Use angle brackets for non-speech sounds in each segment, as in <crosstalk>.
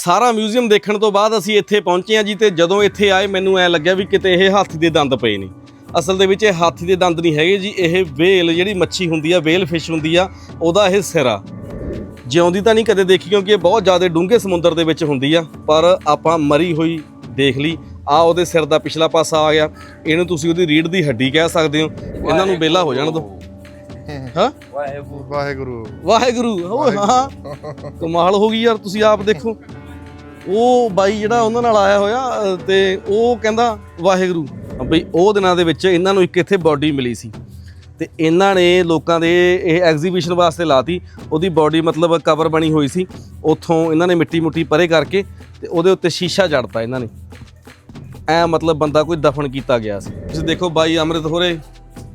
ਸਾਰਾ ਮਿਊਜ਼ੀਅਮ ਦੇਖਣ ਤੋਂ ਬਾਅਦ ਅਸੀਂ ਇੱਥੇ ਪਹੁੰਚੇ ਹਾਂ ਜੀ ਤੇ ਜਦੋਂ ਇੱਥੇ ਆਏ ਮੈਨੂੰ ਐ ਲੱਗਿਆ ਵੀ ਕਿਤੇ ਇਹ ਹਾਥੀ ਦੇ ਦੰਦ ਪਏ ਨੇ। ਅਸਲ ਦੇ ਵਿੱਚ ਇਹ ਹਾਥੀ ਦੇ ਦੰਦ ਨਹੀਂ ਹੈਗੇ ਜੀ ਇਹ ਵੇਲ ਜਿਹੜੀ ਮੱਛੀ ਹੁੰਦੀ ਆ ਵੇਲ ਫਿਸ਼ ਹੁੰਦੀ ਆ ਉਹਦਾ ਇਹ ਸਿਰਾ ਜਿਉਂਦੀ ਤਾਂ ਨਹੀਂ ਕਦੇ ਦੇਖੀ ਕਿਉਂਕਿ ਇਹ ਬਹੁਤ ਜ਼ਿਆਦਾ ਡੂੰਘੇ ਸਮੁੰਦਰ ਦੇ ਵਿੱਚ ਹੁੰਦੀ ਆ ਪਰ ਆਪਾਂ ਮਰੀ ਹੋਈ ਦੇਖ ਲਈ ਆ ਉਹਦੇ ਸਿਰ ਦਾ ਪਿਛਲਾ ਪਾਸਾ ਆ ਗਿਆ। ਇਹਨੂੰ ਤੁਸੀਂ ਉਹਦੀ ਰੀੜ ਦੀ ਹੱਡੀ ਕਹਿ ਸਕਦੇ ਹੋ। ਇਹਨਾਂ ਨੂੰ ਬੇਲਾ ਹੋ ਜਾਣ ਦਿਓ ਹਾਂ? ਵਾਹਿਗੁਰੂ। ਵਾਹਿਗੁਰੂ। ਓਏ ਹਾਂ। ਕਮਾਲ ਹੋ ਗਈ ਯਾਰ ਤੁਸੀਂ ਆਪ ਦੇਖੋ। ਉਹ ਬਾਈ ਜਿਹੜਾ ਉਹਨਾਂ ਨਾਲ ਆਇਆ ਹੋਇਆ ਅ, ਤੇ ਉਹ ਕਹਿੰਦਾ ਵਾਹਿਗੁਰੂ ਬਈ ਉਹ ਦਿਨਾਂ ਦੇ ਵਿੱਚ ਇਹਨਾਂ ਨੂੰ ਇੱਕ ਇੱਥੇ ਬਾਡੀ ਮਿਲੀ ਸੀ। ਤੇ ਇਹਨਾਂ ਨੇ ਲੋਕਾਂ ਦੇ ਇਹ ਐਗਜ਼ੀਬਿਸ਼ਨ ਵਾਸਤੇ ਲਾਤੀ ਉਹਦੀ ਬਾਡੀ ਮਤਲਬ ਕਵਰ ਬਣੀ ਹੋਈ ਸੀ। ਉੱਥੋਂ ਇਹਨਾਂ ਨੇ ਮਿੱਟੀ ਮੁੱਟੀ ਪਰੇ ਕਰਕੇ ਤੇ ਉਹਦੇ ਉੱਤੇ ਸ਼ੀਸ਼ਾ ਜੜਤਾ ਇਹਨਾਂ ਨੇ। ਐ ਮਤਲਬ ਬੰਦਾ ਕੋਈ ਦਫਨ ਕੀਤਾ ਗਿਆ ਸੀ। ਤੁਸੀਂ ਦੇਖੋ ਬਾਈ ਅੰਮ੍ਰਿਤ ਹੋਰੇ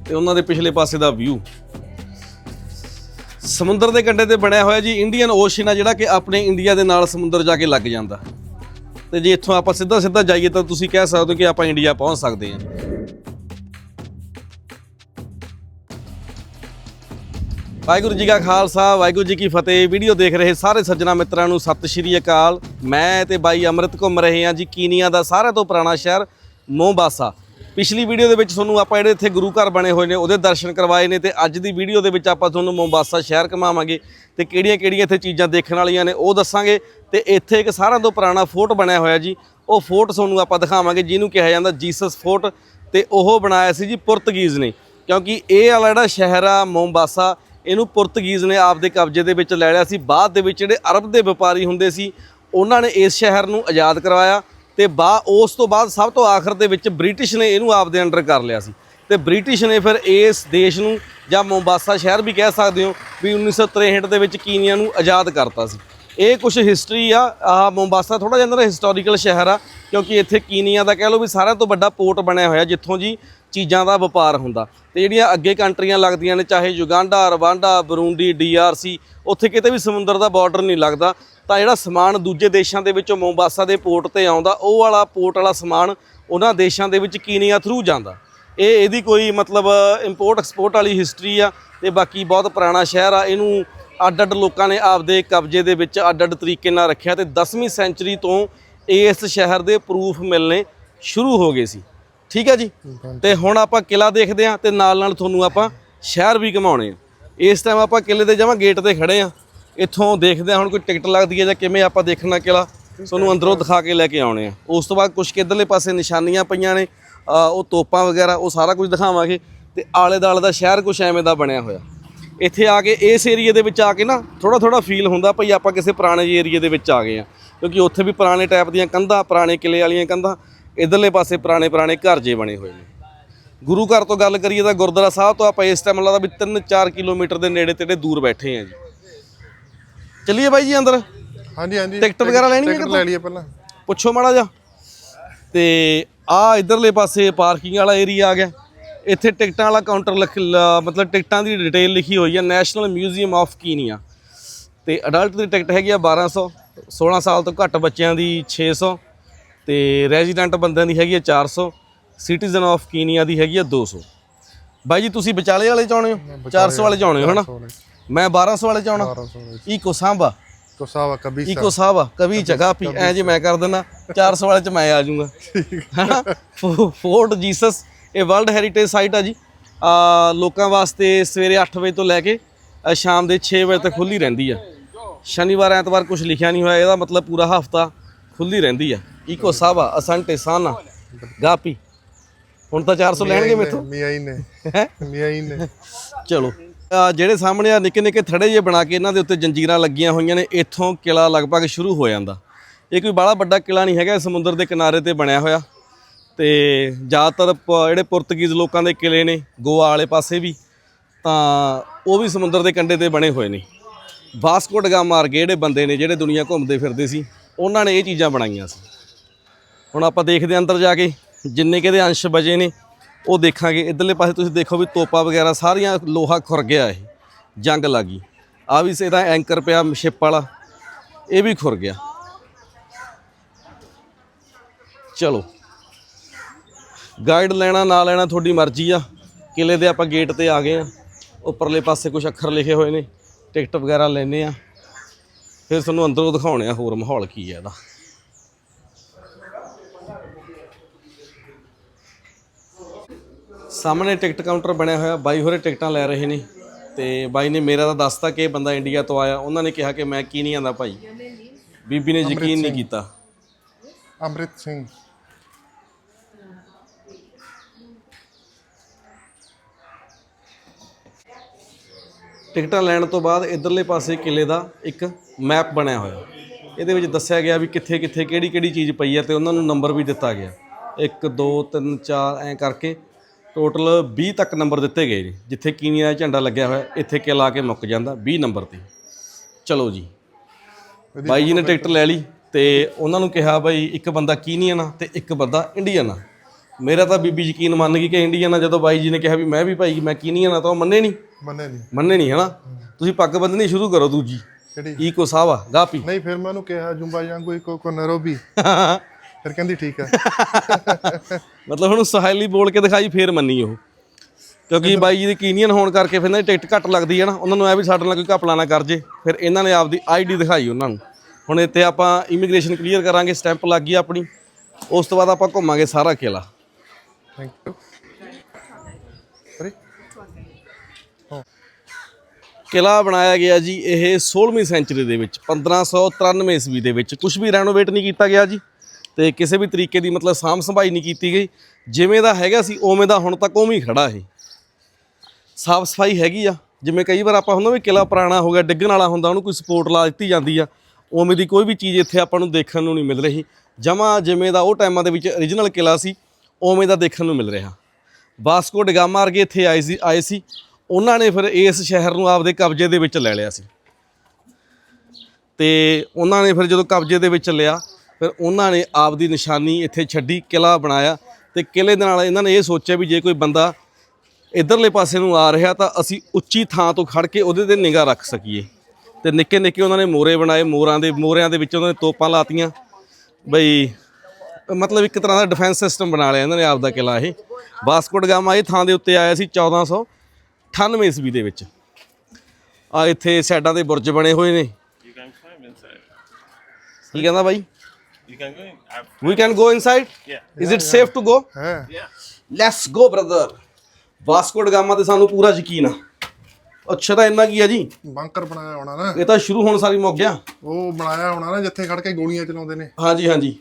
ਤੇ ਉਹਨਾਂ ਦੇ ਪਿਛਲੇ ਪਾਸੇ ਦਾ ਵਿਊ ਸਮੁੰਦਰ ਦੇ ਕੰਢੇ ਤੇ ਬਣਿਆ ਹੋਇਆ ਜੀ ਇੰਡੀਅਨ ਓਸ਼ਨ ਆ ਜਿਹੜਾ ਕਿ ਆਪਣੇ ਇੰਡੀਆ ਦੇ ਨਾਲ ਸਮੁੰਦਰ ਜਾ ਕੇ ਲੱਗ ਜਾਂਦਾ। ਤੇ ਜੇ ਇੱਥੋਂ ਆਪਾਂ ਸਿੱਧਾ ਸਿੱਧਾ ਜਾਈਏ ਤਾਂ ਤੁਸੀਂ ਕਹਿ ਸਕਦੇ ਹੋ ਕਿ ਆਪਾਂ ਇੰਡੀਆ ਪਹੁੰਚ ਸਕਦੇ ਹਾਂ। ਵਾਹਿਗੁਰੂ ਜੀ ਕਾ ਖਾਲਸਾ, ਵਾਹਿਗੁਰੂ ਜੀ ਕੀ ਫਤਿਹ। ਵੀਡੀਓ ਦੇਖ ਰਹੇ ਸਾਰੇ ਸੱਜਣਾ ਮਿੱਤਰਾਂ ਨੂੰ ਸਤਿ ਸ਼੍ਰੀ ਅਕਾਲ। ਮੈਂ ਤੇ ਬਾਈ ਅੰਮ੍ਰਿਤ ਘੁੰਮ ਰਹੇ ਹਾਂ ਜੀ, ਕੀਨੀਆ ਦਾ ਸਾਰਿਆਂ ਤੋਂ ਪੁਰਾਣਾ ਸ਼ਹਿਰ ਮੋਂਬਾਸਾ। ਪਿਛਲੀ ਵੀਡੀਓ ਦੇ ਵਿੱਚ ਤੁਹਾਨੂੰ ਆਪਾਂ ਜਿਹੜੇ ਇੱਥੇ ਗੁਰੂ ਘਰ ਬਣੇ ਹੋਏ ਨੇ, ਉਹਦੇ ਦਰਸ਼ਨ ਕਰਵਾਏ ਨੇ ਤੇ ਅੱਜ ਦੀ ਵੀਡੀਓ ਦੇ ਵਿੱਚ ਆਪਾਂ ਤੁਹਾਨੂੰ ਮੋਂਬਾਸਾ ਸ਼ਹਿਰ ਘੁਮਾਵਾਂਗੇ ਤੇ ਕਿਹੜੀਆਂ-ਕਿਹੜੀਆਂ ਇੱਥੇ ਚੀਜ਼ਾਂ ਦੇਖਣ ਵਾਲੀਆਂ ਨੇ ਉਹ ਦੱਸਾਂਗੇ ਤੇ ਇੱਥੇ ਇੱਕ ਸਾਰਿਆਂ ਤੋਂ ਪੁਰਾਣਾ ਫੋਰਟ ਬਣਿਆ ਹੋਇਆ ਜੀ, ਉਹ ਫੋਰਟ ਤੁਹਾਨੂੰ ਆਪਾਂ ਦਿਖਾਵਾਂਗੇ, ਜਿਹਨੂੰ ਕਿਹਾ ਜਾਂਦਾ ਜੀਸਸ ਫੋਰਟ ਤੇ ਉਹ ਬਣਾਇਆ ਸੀ ਜੀ ਪੁਰਤਗੀਜ਼ ਨੇ, ਕਿਉਂਕਿ ਇਹ ਵਾਲਾ ਜਿਹੜਾ ਸ਼ਹਿਰ ਆ, ਮੋਮਬਾਸਾ, ਇਹਨੂੰ ਪੁਰਤਗੀਜ਼ ਨੇ ਆਪਦੇ ਕਬਜ਼ੇ ਦੇ ਵਿੱਚ ਲੈ ਲਿਆ ਸੀ, ਬਾਅਦ ਦੇ ਵਿੱਚ ਜਿਹੜੇ ਅਰਬ ਦੇ ਵਪਾਰੀ ਹੁੰਦੇ ਸੀ, ਉਹਨਾਂ ਨੇ ਇਸ ਸ਼ਹਿਰ ਨੂੰ ਆਜ਼ਾਦ ਕਰਵਾਇਆ ਤੇ ਬਾ ਉਸ ਤੋਂ ਬਾਅਦ ਸਭ ਤੋਂ ਆਖਰ ਦੇ ਵਿੱਚ ਬ੍ਰਿਟਿਸ਼ ਨੇ ਇਹਨੂੰ ਆਪਦੇ ਅੰਡਰ ਕਰ ਲਿਆ ਸੀ। ਤੇ ਬ੍ਰਿਟਿਸ਼ ਨੇ ਫਿਰ ਇਸ ਦੇਸ਼ ਨੂੰ ਜਾਂ ਮੋਂਬਾਸਾ ਸ਼ਹਿਰ ਵੀ ਕਹਿ ਸਕਦੇ ਹੋ ਵੀ 1963 ਦੇ ਵਿੱਚ ਕੀਨੀਆ ਨੂੰ ਆਜ਼ਾਦ ਕਰਤਾ ਸੀ। ਇਹ ਕੁਝ ਹਿਸਟਰੀ ਆ, ਆਹ ਮੋਂਬਾਸਾ ਥੋੜਾ ਜਿਹਾ ਹਿਸਟੋਰੀਕਲ ਸ਼ਹਿਰ ਆ, ਕਿਉਂਕਿ ਇੱਥੇ ਕੀਨੀਆ ਦਾ ਕਹਿ ਲਓ ਵੀ ਸਾਰਿਆਂ ਤੋਂ ਵੱਡਾ ਪੋਰਟ ਬਣਿਆ ਹੋਇਆ ਜਿੱਥੋਂ ਜੀ ਚੀਜ਼ਾਂ ਦਾ ਵਪਾਰ ਹੁੰਦਾ। ਤੇ ਜਿਹੜੀਆਂ ਅੱਗੇ ਕੰਟਰੀਆਂ ਲੱਗਦੀਆਂ ਨੇ, ਚਾਹੇ ਯੁਗਾਂਡਾ, ਰਵਾਂਡਾ, ਬਰੂੰਡੀ, ਡੀਆਰਸੀ, ਉੱਥੇ ਕਿਤੇ ਵੀ ਸਮੁੰਦਰ ਦਾ ਬਾਰਡਰ ਨਹੀਂ ਲੱਗਦਾ, ਤਾਂ ਜਿਹੜਾ ਸਮਾਨ ਦੂਜੇ ਦੇਸ਼ਾਂ ਦੇ ਵਿੱਚੋਂ ਮੋਂਬਾਸਾ ਦੇ ਪੋਰਟ ਤੇ ਆਉਂਦਾ, ਉਹ ਵਾਲਾ ਪੋਰਟ ਵਾਲਾ ਸਮਾਨ ਉਹਨਾਂ ਦੇਸ਼ਾਂ ਦੇ ਵਿੱਚ ਕੀਨੀਆ ਥਰੂ ਜਾਂਦਾ। ਇਹ ਇਹਦੀ ਕੋਈ ਮਤਲਬ ਇੰਪੋਰਟ ਐਕਸਪੋਰਟ ਵਾਲੀ ਹਿਸਟਰੀ ਆ, ਤੇ ਬਾਕੀ ਬਹੁਤ ਪੁਰਾਣਾ ਸ਼ਹਿਰ ਆ, ਇਹਨੂੰ ਅੱਡ ਅੱਡ ਲੋਕਾਂ ਨੇ ਆਪਦੇ ਕਬਜ਼ੇ ਦੇ ਵਿੱਚ ਅੱਡ ਅੱਡ ਤਰੀਕੇ ਨਾਲ ਰੱਖਿਆ, ਤੇ 10ਵੀਂ ਸੈਂਚਰੀ ਤੋਂ ਇਸ ਸ਼ਹਿਰ ਦੇ ਪ੍ਰੂਫ ਮਿਲਨੇ ਸ਼ੁਰੂ ਹੋ ਗਏ ਸੀ। ਠੀਕ ਹੈ ਜੀ? ਤੇ ਹੁਣ ਆਪਾਂ ਕਿਲਾ ਦੇਖਦੇ ਹਾਂ ਤੇ ਨਾਲ ਨਾਲ ਤੁਹਾਨੂੰ ਆਪਾਂ ਸ਼ਹਿਰ ਵੀ ਘਮਾਉਣੇ ਆ। ਇਸ ਟਾਈਮ ਆਪਾਂ ਕਿਲੇ ਦੇ ਜਮਾਂ ਗੇਟ ਤੇ ਖੜੇ ਆ ਇੱਥੋਂ ਦੇਖਦੇ ਹਾਂ ਹੁਣ ਕੋਈ ਟਿਕਟ ਲੱਗਦੀ ਹੈ ਜਾਂ ਕਿਵੇਂ ਆਪਾਂ ਦੇਖਣਾ ਕਿਲਾ ਤੁਹਾਨੂੰ ਅੰਦਰੋਂ ਦਿਖਾ ਕੇ ਲੈ ਕੇ ਆਉਣੇ ਆ। ਉਸ ਤੋਂ ਬਾਅਦ ਕੁਝ ਕਿੱਧਰਲੇ ਪਾਸੇ ਨਿਸ਼ਾਨੀਆਂ ਪਈਆਂ ਨੇ। ਉਹ ਤੋਪਾਂ ਵਗੈਰਾ ਉਹ ਸਾਰਾ ਕੁਝ ਦਿਖਾਵਾਂਗੇ। ਤੇ ਆਲੇ ਦਾਲੇ ਦਾ ਸ਼ਹਿਰ ਕੁਝ ਐਵੇਂ ਦਾ ਬਣਿਆ ਹੋਇਆ। ਇੱਥੇ ਆ ਕੇ ਇਸ ਏਰੀਏ ਦੇ ਵਿੱਚ ਆ ਕੇ ਨਾ ਥੋੜਾ ਥੋੜਾ ਫੀਲ ਹੁੰਦਾ ਭਈ ਆਪਾਂ ਕਿਸੇ ਪੁਰਾਣੇ ਏਰੀਏ ਦੇ ਵਿੱਚ ਆ ਗਏ ਆ ਕਿਉਂਕਿ ਉੱਥੇ ਵੀ ਪੁਰਾਣੇ ਟਾਈਪ ਦੀਆਂ ਕੰਧਾਂ ਪੁਰਾਣੇ ਕਿਲੇ ਵਾਲੀਆਂ ਕੰਧਾਂ। ਇਧਰਲੇ ਪਾਸੇ ਪੁਰਾਣੇ ਪੁਰਾਣੇ ਘਰ ਜੇ ਬਣੇ ਹੋਏ ਨੇ। ਗੁਰੂ ਘਰ ਤੋਂ ਗੱਲ ਕਰੀਏ ਤਾਂ ਗੁਰਦੁਆਰਾ ਸਾਹਿਬ ਤੋਂ ਆਪਾਂ ਇਸ ਟਾਈਮ ਲੱਗਦਾ ਵੀ 3-4 ਕਿਲੋਮੀਟਰ ਦੇ ਨੇੜੇ ਤੇੜੇ ਦੂਰ ਬੈਠੇ ਆ ਜੀ। ਚੱਲੀਏ ਬਾਈ ਜੀ ਅੰਦਰ? ਹਾਂਜੀ ਹਾਂਜੀ। ਟਿਕਟ ਵਗੈਰਾ ਲੈਣੀ ਹੈ ਟਿਕਟ? ਲੈ ਲਈਏ ਪਹਿਲਾਂ। ਪੁੱਛੋ ਮਾੜਾ ਜਾ ਤੇ ਆ ਇਧਰਲੇ ਪਾਸੇ ਪਾਰਕਿੰਗ ਵਾਲਾ ਏਰੀਆ ਆ ਗਿਆ। ਇੱਥੇ ਟਿਕਟਾਂ ਵਾਲਾ ਕਾਊਂਟਰ ਮਤਲਬ ਟਿਕਟਾਂ ਦੀ ਡਿਟੇਲ ਲਿਖੀ ਹੋਈ ਹੈ ਨੈਸ਼ਨਲ ਮਿਊਜ਼ੀਅਮ ਆਫ ਕੀਨੀਆ ਤੇ ਅਡਲਟ ਦੀ ਟਿਕਟ ਹੈਗੀ ਆ 1200 16 ਸਾਲ ਤੋਂ ਘੱਟ ਬੱਚਿਆਂ ਦੀ 600 ਤੇ ਰੈਜ਼ੀਡੈਂਟ ਬੰਦਿਆਂ ਦੀ ਹੈਗੀ ਆ 400 ਸਿਟੀਜ਼ਨ ਆਫ ਕੀਨੀਆ ਦੀ ਹੈਗੀ ਆ 200 ਬਾਈ ਜੀ ਤੁਸੀਂ ਵਿਚਾਲੇ ਵਾਲੇ ਚਾਹੁੰਦੇ ਹੋ? 400 ਵਾਲੇ ਚਾਹੁੰਦੇ ਹੋ ਹਨਾ? ਮੈਂ 1200 ਵਾਲੇ 1200 ਇਕੋ ਸਾਂਭਾ ਕੋ ਸਾਵਾ ਕਬੀ ਇਕੋ ਸਾਹਿਬ। ਆ ਕਵੀ ਜਗ੍ਹਾ ਪੀ ਐ ਜੇ ਮੈਂ ਕਰ ਦਿੰਦਾ 400 ਵਾਲੇ ਚ ਮੈਂ ਆ ਜਾਊਂਗਾ। ਹਨਾ? ਫੋਰਟ ਜੀਸਸ ਇਹ ਵਰਲਡ ਹੈਰੀਟੇਜ ਸਾਈਟ ਆ ਜੀ। ਆ ਲੋਕਾਂ ਵਾਸਤੇ ਸਵੇਰੇ 8 ਵਜੇ ਤੋਂ ਲੈ ਕੇ ਸ਼ਾਮ ਦੇ 6 ਵਜੇ ਤੱਕ ਖੁੱਲੀ ਰਹਿੰਦੀ ਆ। ਸ਼ਨੀਵਾਰ ਐਤਵਾਰ ਕੁਝ ਲਿਖਿਆ ਨਹੀਂ ਹੋਇਆ ਇਹਦਾ ਮਤਲਬ ਪੂਰਾ ਹਫਤਾ। ਖੁੱਲੀ ਰਹਿੰਦੀ ਆ। ਇਕੋ ਸਾਵਾ ਅਸੰਟੇ ਸਾਨਾ। ਗਾਪੀ ਹੁਣ ਤਾਂ 400 ਲੈਣਗੇ ਮੇਥੋਂ। ਮੀਆਈ ਨੇ। ਹੈ? ਮੀਆਈ ਨੇ। ਚਲੋ। ਜਿਹੜੇ ਸਾਹਮਣੇ ਆ ਨਿੱਕੇ ਨਿੱਕੇ ਥੜੇ ਜੇ ਬਣਾ ਕੇ ਇਹਨਾਂ ਦੇ ਉੱਤੇ ਜੰਜੀਰਾਂ ਲੱਗੀਆਂ ਹੋਈਆਂ ਨੇ ਇੱਥੋਂ ਕਿਲਾ ਲਗਭਗ ਸ਼ੁਰੂ ਹੋ ਜਾਂਦਾ। ਇਹ ਕੋਈ ਬੜਾ ਵੱਡਾ ਕਿਲਾ ਨਹੀਂ ਹੈਗਾ ਸਮੁੰਦਰ ਦੇ ਕਿਨਾਰੇ ਤੇ ਬਣਿਆ ਹੋਇਆ। ਤੇ ਜ਼ਿਆਦਾਤਰ ਜਿਹੜੇ ਪੁਰਤਗੀਜ਼ ਲੋਕਾਂ ਦੇ ਕਿਲੇ ਨੇ ਗੋਆ ਵਾਲੇ ਪਾਸੇ ਵੀ ਤਾਂ ਉਹ ਵੀ ਸਮੁੰਦਰ ਦੇ ਕੰਢੇ ਤੇ ਬਣੇ ਹੋਏ ਨੇ। ਵਾਸਕੋ ਡ ਗਾਮਾ ਵਰਗੇ ਜਿਹੜੇ ਬੰਦੇ ਨੇ ਜਿਹੜੇ ਦੁਨੀਆ ਘੁੰਮਦੇ ਫਿਰਦੇ ਸੀ ਉਹਨਾਂ ਨੇ ਇਹ ਚੀਜ਼ਾਂ ਬਣਾਈਆਂ ਸੀ। ਹੁਣ ਆਪਾਂ ਦੇਖਦੇ ਹਾਂ ਅੰਦਰ ਜਾ ਕੇ, ਜਿੰਨੇ ਕਿਹਦੇ ਅੰਸ਼ ਬਜੇ ਨੇ, ਉਹ ਦੇਖਾਂਗੇ। ਇਧਰਲੇ ਪਾਸੇ ਤੁਸੀਂ ਦੇਖੋ ਵੀ ਤੋਪਾ ਵਗੈਰਾ ਸਾਰੀਆਂ ਲੋਹਾ ਖੁਰ ਗਿਆ ਇਹ, ਜੰਗ ਲੱਗੀ ਆ ਵੀ ਇਹਦਾ ਐਂਕਰ ਪਿਆ ਸ਼ਿਪ ਵਾਲਾ, ਇਹ ਵੀ ਖੁਰ ਗਿਆ। ਚਲੋ। ਗਾਈਡ ਲੈਣਾ, ਨਾ ਲੈਣਾ ਤੁਹਾਡੀ ਮਰਜ਼ੀ ਆ। ਕਿਲੇ ਦੇ ਆਪਾਂ ਗੇਟ ਤੇ ਆ ਗਏ ਆ। ਉੱਪਰਲੇ ਪਾਸੇ ਕੁਝ ਅੱਖਰ ਲਿਖੇ ਹੋਏ ਨੇ ਟਿਕਟ ਵਗੈਰਾ ਲੈਨੇ ਆ। ਫਿਰ ਤੁਹਾਨੂੰ ਅੰਦਰੋਂ ਦਿਖਾਉਣੇ ਆ ਹੋਰ ਮਾਹੌਲ ਕੀ ਹੈ ਇਹਦਾ। ਸਾਹਮਣੇ ਟਿਕਟ ਕਾਊਂਟਰ ਬਣਿਆ ਹੋਇਆ ਬਾਈ ਹੋਰੇ ਟਿਕਟਾਂ ਲੈ ਰਹੇ ਨੇ ਤੇ ਬਾਈ ਨੇ ਮੇਰਾ ਤਾਂ ਦੱਸਤਾ ਕਿ ਇਹ ਬੰਦਾ ਇੰਡੀਆ ਤੋਂ ਆਇਆ ਉਹਨਾਂ ਨੇ ਕਿਹਾ ਕਿ ਮੈਂ ਕੀ ਨਹੀਂ ਆਂਦਾ ਭਾਈ। ਬੀਬੀ ਨੇ ਯਕੀਨ ਨਹੀਂ ਕੀਤਾ। ਅੰਮ੍ਰਿਤ ਸਿੰਘ। ਟਿਕਟਾਂ ਲੈਣ ਤੋਂ ਬਾਅਦ ਇਧਰਲੇ ਪਾਸੇ ਕਿਲੇ ਦਾ ਇੱਕ ਮੈਪ ਬਣਿਆ ਹੋਇਆ। ਇਹਦੇ ਵਿੱਚ ਦੱਸਿਆ ਗਿਆ ਵੀ ਕਿੱਥੇ ਕਿੱਥੇ ਕਿਹੜੀ ਕਿਹੜੀ ਚੀਜ਼ ਪਈ ਹੈ ਤੇ ਉਹਨਾਂ ਨੂੰ ਨੰਬਰ ਵੀ ਦਿੱਤਾ ਗਿਆ। 1 2 3 4 ਐ ਕਰਕੇ ਟੋਟਲ 20 ਤੱਕ ਨੰਬਰ ਦਿੱਤੇ ਗਏ ਨੇ। ਜਿੱਥੇ ਕੀਨੀਆ ਦਾ ਝੰਡਾ ਲੱਗਿਆ ਹੋਇਆ ਇੱਥੇ ਕਿਲਾ ਆ ਕੇ ਮੁੱਕ ਜਾਂਦਾ 20 ਨੰਬਰ ਤੇ। ਚਲੋ ਜੀ। ਬਾਈ ਜੀ ਨੇ ਟਿਕਟ ਲੈ ਲਈ ਤੇ ਉਹਨਾਂ ਨੂੰ ਕਿਹਾ ਬਾਈ ਇੱਕ ਬੰਦਾ ਕੀਨੀਅਨ ਆ ਤੇ ਇੱਕ ਬੰਦਾ ਇੰਡੀਅਨ ਆ ਮੇਰਾ ਤਾਂ ਬੀਬੀ ਯਕੀਨ ਮੰਨ ਗਈ ਕਿ ਇੰਡੀਅਨ ਆ ਜਦੋਂ ਬਾਈ ਜੀ ਨੇ ਕਿਹਾ ਵੀ ਮੈਂ ਵੀ ਭਾਈ ਮੈਂ ਕੀਨੀਅਨ ਆ ਤਾਂ ਉਹ ਮੰਨੇ ਨਹੀਂ। ਮੰਨੇ ਨਹੀਂ। ਮੰਨੇ ਨਹੀਂ ਹਨਾ? ਤੁਸੀਂ ਪੱਗ ਬੰਨਣੀ ਸ਼ੁਰੂ ਕਰੋ ਦੂਜੀ। ਕਿਹੜੀ? ਈਕੋ ਸਾਵਾ ਗਾਪੀ ਨਹੀਂ ਫਿਰ ਮੈਂ ਉਹਨੂੰ ਕਿਹਾ ਜੁੰਬਾ ਜਾਂਗੂ ਇੱਕੋ ਕੋ ਨਰੋਬੀ ਫਿਰ ਕਹਿੰਦੀ ਠੀਕ ਹੈ <laughs> ਮਤਲਬ ਹੁਣ ਸਹਾਇਲੀ ਬੋਲ ਕੇ ਦਿਖਾਈ ਫੇਰ ਮੰਨੀ ਉਹ। ਕਿਉਂਕਿ ਬਾਈ ਜੀ ਦੀ ਕੀਨੀਅਨ ਹੋਣ ਕਰਕੇ ਫਿਰ ਇਹਨਾਂ ਦੀ ਟਿਕਟ ਘੱਟ ਲੱਗਦੀ ਹੈ ਨਾ ਉਹਨਾਂ ਨੂੰ ਐ ਵੀ ਸਾਡੇ ਨਾਲ ਕੋਈ ਘਪਲਾ ਨਾ ਕਰ ਜੇ। ਫਿਰ ਇਹਨਾਂ ਨੇ ਆਪਦੀ ਆਈਡੀ ਦਿਖਾਈ ਉਹਨਾਂ ਨੂੰ। ਹੁਣ ਇੱਥੇ ਆਪਾਂ ਇਮੀਗ੍ਰੇਸ਼ਨ ਕਲੀਅਰ ਕਰਾਂਗੇ ਸਟੈਂਪ ਲੱਗ ਗਈ ਆਪਣੀ। ਉਸ ਤੋਂ ਬਾਅਦ ਆਪਾਂ ਘੁੰਮਾਂਗੇ ਸਾਰਾ ਕਿਲਾ ਥੈਂਕ ਯੂ ਅਰੇ। ਕਿਲਾ ਬਣਾਇਆ ਗਿਆ ਜੀ ਇਹ 16ਵੀਂ ਸੈਂਚਰੀ ਦੇ ਵਿੱਚ 1593 ਈਸਵੀ ਦੇ ਵਿੱਚ। ਕੁਝ ਵੀ ਰੈਨੋਵੇਟ ਨਹੀਂ ਕੀਤਾ ਗਿਆ ਜੀ ਤੇ ਕਿਸੇ ਵੀ ਤਰੀਕੇ ਦੀ ਮਤਲਬ ਸਾਂਭ ਸੰਭਾਈ ਨਹੀਂ ਕੀਤੀ ਗਈ। ਜਿਵੇਂ ਦਾ ਹੈਗਾ ਸੀ, ਉਵੇਂ ਦਾ ਹੁਣ ਤੱਕ ਉਵੇਂ ਹੀ ਖੜਾ ਇਹ। ਸਾਫ਼ ਸਫ਼ਾਈ ਹੈਗੀ ਆ। ਜਿਵੇਂ ਕਈ ਵਾਰ ਆਪਾਂ ਹੁੰਦਾ ਵੀ ਕਿਲਾ ਪੁਰਾਣਾ ਹੋ ਗਿਆ, ਡਿੱਗਣ ਵਾਲਾ ਹੁੰਦਾ, ਉਹਨੂੰ ਕੋਈ ਸਪੋਰਟ ਲਾ ਦਿੱਤੀ ਜਾਂਦੀ ਆ। ਉਵੇਂ ਦੀ ਕੋਈ ਵੀ ਚੀਜ਼ ਇੱਥੇ ਆਪਾਂ ਨੂੰ ਦੇਖਣ ਨੂੰ ਨਹੀਂ ਮਿਲ ਰਹੀ। ਜਮਾ ਜਿਵੇਂ ਦਾ ਉਹ ਟਾਈਮਾਂ ਦੇ ਵਿੱਚ origignal ਕਿਲਾ ਸੀ, ਉਵੇਂ ਦਾ ਦੇਖਣ ਨੂੰ ਮਿਲ ਰਿਹਾ। ਵਾਸਕੋ ਡਗਾਮਾ ਵਰਗੇ ਇੱਥੇ ਆਏ ਸੀ ਆਏ ਸੀ। ਉਹਨਾਂ ਨੇ ਫਿਰ ਇਸ ਸ਼ਹਿਰ ਨੂੰ ਆਪਦੇ ਕਬਜ਼ੇ ਦੇ ਵਿੱਚ ਲੈ ਲਿਆ ਸੀ। ਤੇ ਉਹਨਾਂ ਨੇ ਫਿਰ ਜਦੋਂ ਕਬਜ਼ੇ ਦੇ ਵਿੱਚ ਲਿਆ, ਫਿਰ ਉਹਨਾਂ ਨੇ ਆਪਦੀ ਨਿਸ਼ਾਨੀ ਇੱਥੇ ਛੱਡੀ ਕਿਲਾ ਬਣਾਇਆ ਤੇ ਕਿਲੇ ਦੇ ਨਾਲ ਇਹਨਾਂ ਨੇ ਇਹ ਸੋਚਿਆ ਵੀ ਜੇ ਕੋਈ ਬੰਦਾ ਇਧਰਲੇ ਪਾਸੇ ਨੂੰ ਆ ਰਿਹਾ ਤਾਂ ਅਸੀਂ ਉੱਚੀ ਥਾਂ ਤੋਂ ਖੜ ਕੇ ਉਹਦੇ ਤੇ ਨਿਗਾਹ ਰੱਖ ਸਕੀਏ। ਤੇ ਨਿੱਕੇ ਨਿੱਕੇ ਉਹਨਾਂ ਨੇ ਮੋਰੇ ਬਣਾਏ, ਮੋਰਾਂ ਦੇ, ਮੋਰਿਆਂ ਦੇ ਵਿੱਚ ਉਹਨਾਂ ਨੇ ਤੋਪਾਂ ਲਾਤੀਆਂ। ਬਈ, ਮਤਲਬ ਇੱਕ ਤਰ੍ਹਾਂ ਦਾ ਡਿਫੈਂਸ ਸਿਸਟਮ ਬਣਾ ਲਿਆ ਇਹਨਾਂ ਨੇ ਆਪਦਾ ਕਿਲਾ ਇਹ। ਵਾਸਕੋ ਗਾਮਾ ਇਹ ਥਾਂ ਦੇ ਉੱਤੇ ਆਇਆ ਸੀ। 1498 ਈਸਵੀ ਦੇ ਵਿੱਚ। ਆ ਇੱਥੇ ਸਾਈਡਾਂ ਦੇ ਬੁਰਜ ਬਣੇ ਹੋਏ ਨੇ। can inside. ਕੀ ਕਹਿੰਦਾ ਬਾਈ? You can go in. I've, we can go inside yeah. Is it safe to go ਹੈ Yeah. Let's go brother Vasco da Gama ਤੇ ਸਾਨੂੰ ਪੂਰਾ ਯਕੀਨ ਆ। ਅੱਛਾ ਤਾਂ ਇੰਨਾ ਕੀ ਆ ਜੀ? ਬੰਕਰ ਬਣਾਇਆ ਹੋਣਾ ਨਾ। ਇਹ ਤਾਂ ਸ਼ੁਰੂ ਹੋਣ ਸਾਰੀ ਮੁੱਕ ਗਿਆ ਉਹ ਬਣਾਇਆ ਹੋਣਾ ਨਾ ਜਿੱਥੇ ਖੜ ਕੇ ਗੋਲੀਆਂ ਚਲਾਉਂਦੇ ਨੇ। ਹਾਂਜੀ ਹਾਂਜੀ।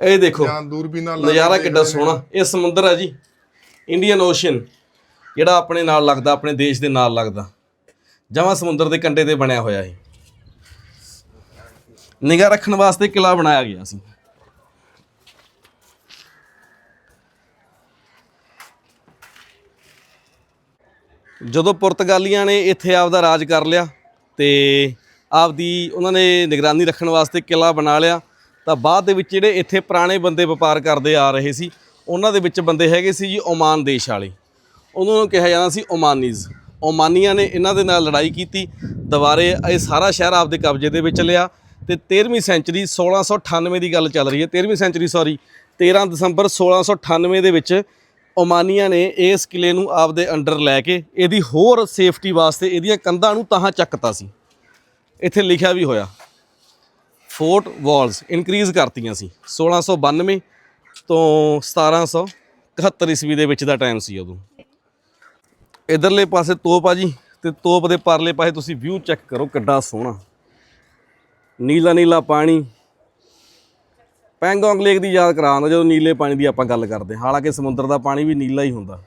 ਇਹ ਦੇਖੋ ਜਾਂ ਦੂਰਬੀਨ ਨਾਲ ਲਾ ਕੇ ਨਜ਼ਾਰਾ ਦੇਖਦੇ ਕਿੱਡਾ ਨੇ। ਸੋਹਣਾ। ਇਹ ਸਮੁੰਦਰ ਹੈ ਜੀ। ਇੰਡੀਅਨ ਓਸ਼ਨ ਜਿਹੜਾ ਆਪਣੇ ਨਾਲ ਲੱਗਦਾ, ਆਪਣੇ ਦੇਸ਼ ਦੇ ਨਾਲ ਲੱਗਦਾ। ਜਮਾਂ ਸਮੁੰਦਰ ਦੇ ਕੰਢੇ ਤੇ ਬਣਿਆ ਹੋਇਆ ਹੈ ਨਿਗਾਹ ਰੱਖਣ ਵਾਸਤੇ ਕਿਲਾ ਬਣਾਇਆ ਗਿਆ ਸੀ। ਜਦੋਂ ਪੁਰਤਗਾਲੀਆਂ ਨੇ ਇੱਥੇ ਆਪਦਾ ਰਾਜ ਕਰ ਲਿਆ ਤੇ ਆਪਦੀ ਉਹਨਾਂ ਨੇ ਨਿਗਰਾਨੀ ਰੱਖਣ ਵਾਸਤੇ ਕਿਲਾ ਬਣਾ ਲਿਆ, ਤਾਂ ਬਾਅਦ ਦੇ ਵਿੱਚ ਜਿਹੜੇ ਇੱਥੇ ਪੁਰਾਣੇ ਬੰਦੇ ਵਪਾਰ ਕਰਦੇ ਆ ਰਹੇ ਸੀ, ਉਹਨਾਂ ਦੇ ਵਿੱਚ ਬੰਦੇ ਹੈਗੇ ਸੀ ਜੀ ਓਮਾਨ ਦੇਸ਼ ਵਾਲੇ। ਉਹਨਾਂ ਨੂੰ ਕਿਹਾ ਜਾਂਦਾ ਸੀ ਓਮਾਨੀਜ਼। ਓਮਾਨੀਆਂ ਨੇ ਇਹਨਾਂ ਦੇ ਨਾਲ ਲੜਾਈ ਕੀਤੀ। ਦੁਬਾਰੇ ਇਹ ਸਾਰਾ ਸ਼ਹਿਰ ਆਪਦੇ ਕਬਜ਼ੇ ਦੇ ਵਿੱਚ ਲਿਆ ਤੇ 13ਵੀਂ ਸੈਂਚਰੀ 1698 ਦੀ ਗੱਲ ਚੱਲ ਰਹੀ ਹੈ। 13ਵੀਂ ਸੈਂਚਰੀ ਸੌਰੀ 13 ਦਸੰਬਰ 1698 ਦੇ ਵਿੱਚ ਓਮਾਨੀਆਂ ਨੇ ਇਸ ਕਿਲੇ ਨੂੰ ਆਪਦੇ ਅੰਡਰ ਲੈ ਕੇ ਇਹਦੀ ਹੋਰ ਸੇਫਟੀ ਵਾਸਤੇ ਇਹਦੀਆਂ ਕੰਧਾਂ ਨੂੰ ਤਾਹਾਂ ਚੱਕਤਾ ਸੀ। ਇੱਥੇ ਲਿਖਿਆ ਵੀ ਹੋਇਆ, ਫੋਰਟ ਵਾਲਸ ਇਨਕਰੀਜ਼ ਕਰਤੀਆਂ ਸੀ। 1692 ਤੋਂ 1771 ਈਸਵੀ ਦੇ ਵਿੱਚ ਦਾ ਟਾਈਮ ਸੀ ਉਦੋਂ। ਇਧਰਲੇ ਪਾਸੇ ਤੋਪ ਆ ਜੀ ਤੇ ਤੋਪ ਦੇ ਪਰਲੇ ਪਾਸੇ ਤੁਸੀਂ ਵਿਊ ਚੈੱਕ ਕਰੋ ਕਿੱਡਾ ਸੋਹਣਾ। ਨੀਲਾ ਨੀਲਾ ਪਾਣੀ। ਪੈਂਗੋਂਗ ਲੇਕ ਦੀ ਯਾਦ ਕਰਾਉਂਦਾ ਜਦੋਂ ਨੀਲੇ ਪਾਣੀ ਦੀ ਆਪਾਂ ਗੱਲ ਕਰਦੇ ਹਾਂ। ਹਾਲਾਂਕਿ ਸਮੁੰਦਰ ਦਾ ਪਾਣੀ ਵੀ ਨੀਲਾ ਹੀ ਹੁੰਦਾ।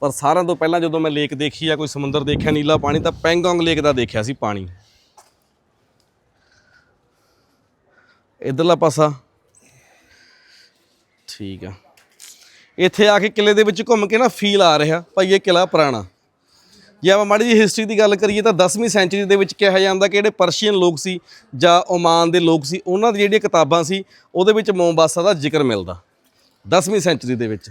ਪਰ ਸਾਰਿਆਂ ਤੋਂ ਪਹਿਲਾਂ ਜਦੋਂ ਮੈਂ ਲੇਕ ਦੇਖੀ ਆ ਕੋਈ ਸਮੁੰਦਰ ਦੇਖਿਆ ਨੀਲਾ ਪਾਣੀ, ਤਾਂ ਪੈਂਗੋਂਗ ਲੇਕ ਦਾ ਦੇਖਿਆ ਸੀ ਪਾਣੀ। ਇਧਰਲਾ ਪਾਸਾ। ਠੀਕ ਆ। ਇੱਥੇ ਆ ਕੇ ਕਿਲੇ ਦੇ ਵਿੱਚ ਘੁੰਮ ਕੇ ਨਾ ਫੀਲ ਆ ਰਿਹਾ ਭਾਈ ਇਹ ਕਿਲਾ ਪੁਰਾਣਾ। ਜੇ ਆਪਾਂ ਮਾੜੀ ਜੀ ਹਿਸਟਰੀ ਦੀ ਗੱਲ ਕਰੀਏ ਤਾਂ 10ਵੀਂ ਸੈਂਚਰੀ ਦੇ ਵਿੱਚ ਕਿਹਾ ਜਾਂਦਾ ਕਿ ਜਿਹੜੇ ਪਰਸ਼ੀਅਨ ਲੋਕ ਸੀ ਜਾਂ ਓਮਾਨ ਦੇ ਲੋਕ ਸੀ, ਉਹਨਾਂ ਦੀ ਜਿਹੜੀਆਂ ਕਿਤਾਬਾਂ ਸੀ, ਉਹਦੇ ਵਿੱਚ ਮੋਮਬਾਸਾ ਦਾ ਜ਼ਿਕਰ ਮਿਲਦਾ। 10ਵੀਂ ਸੈਂਚਰੀ ਦੇ ਵਿੱਚ।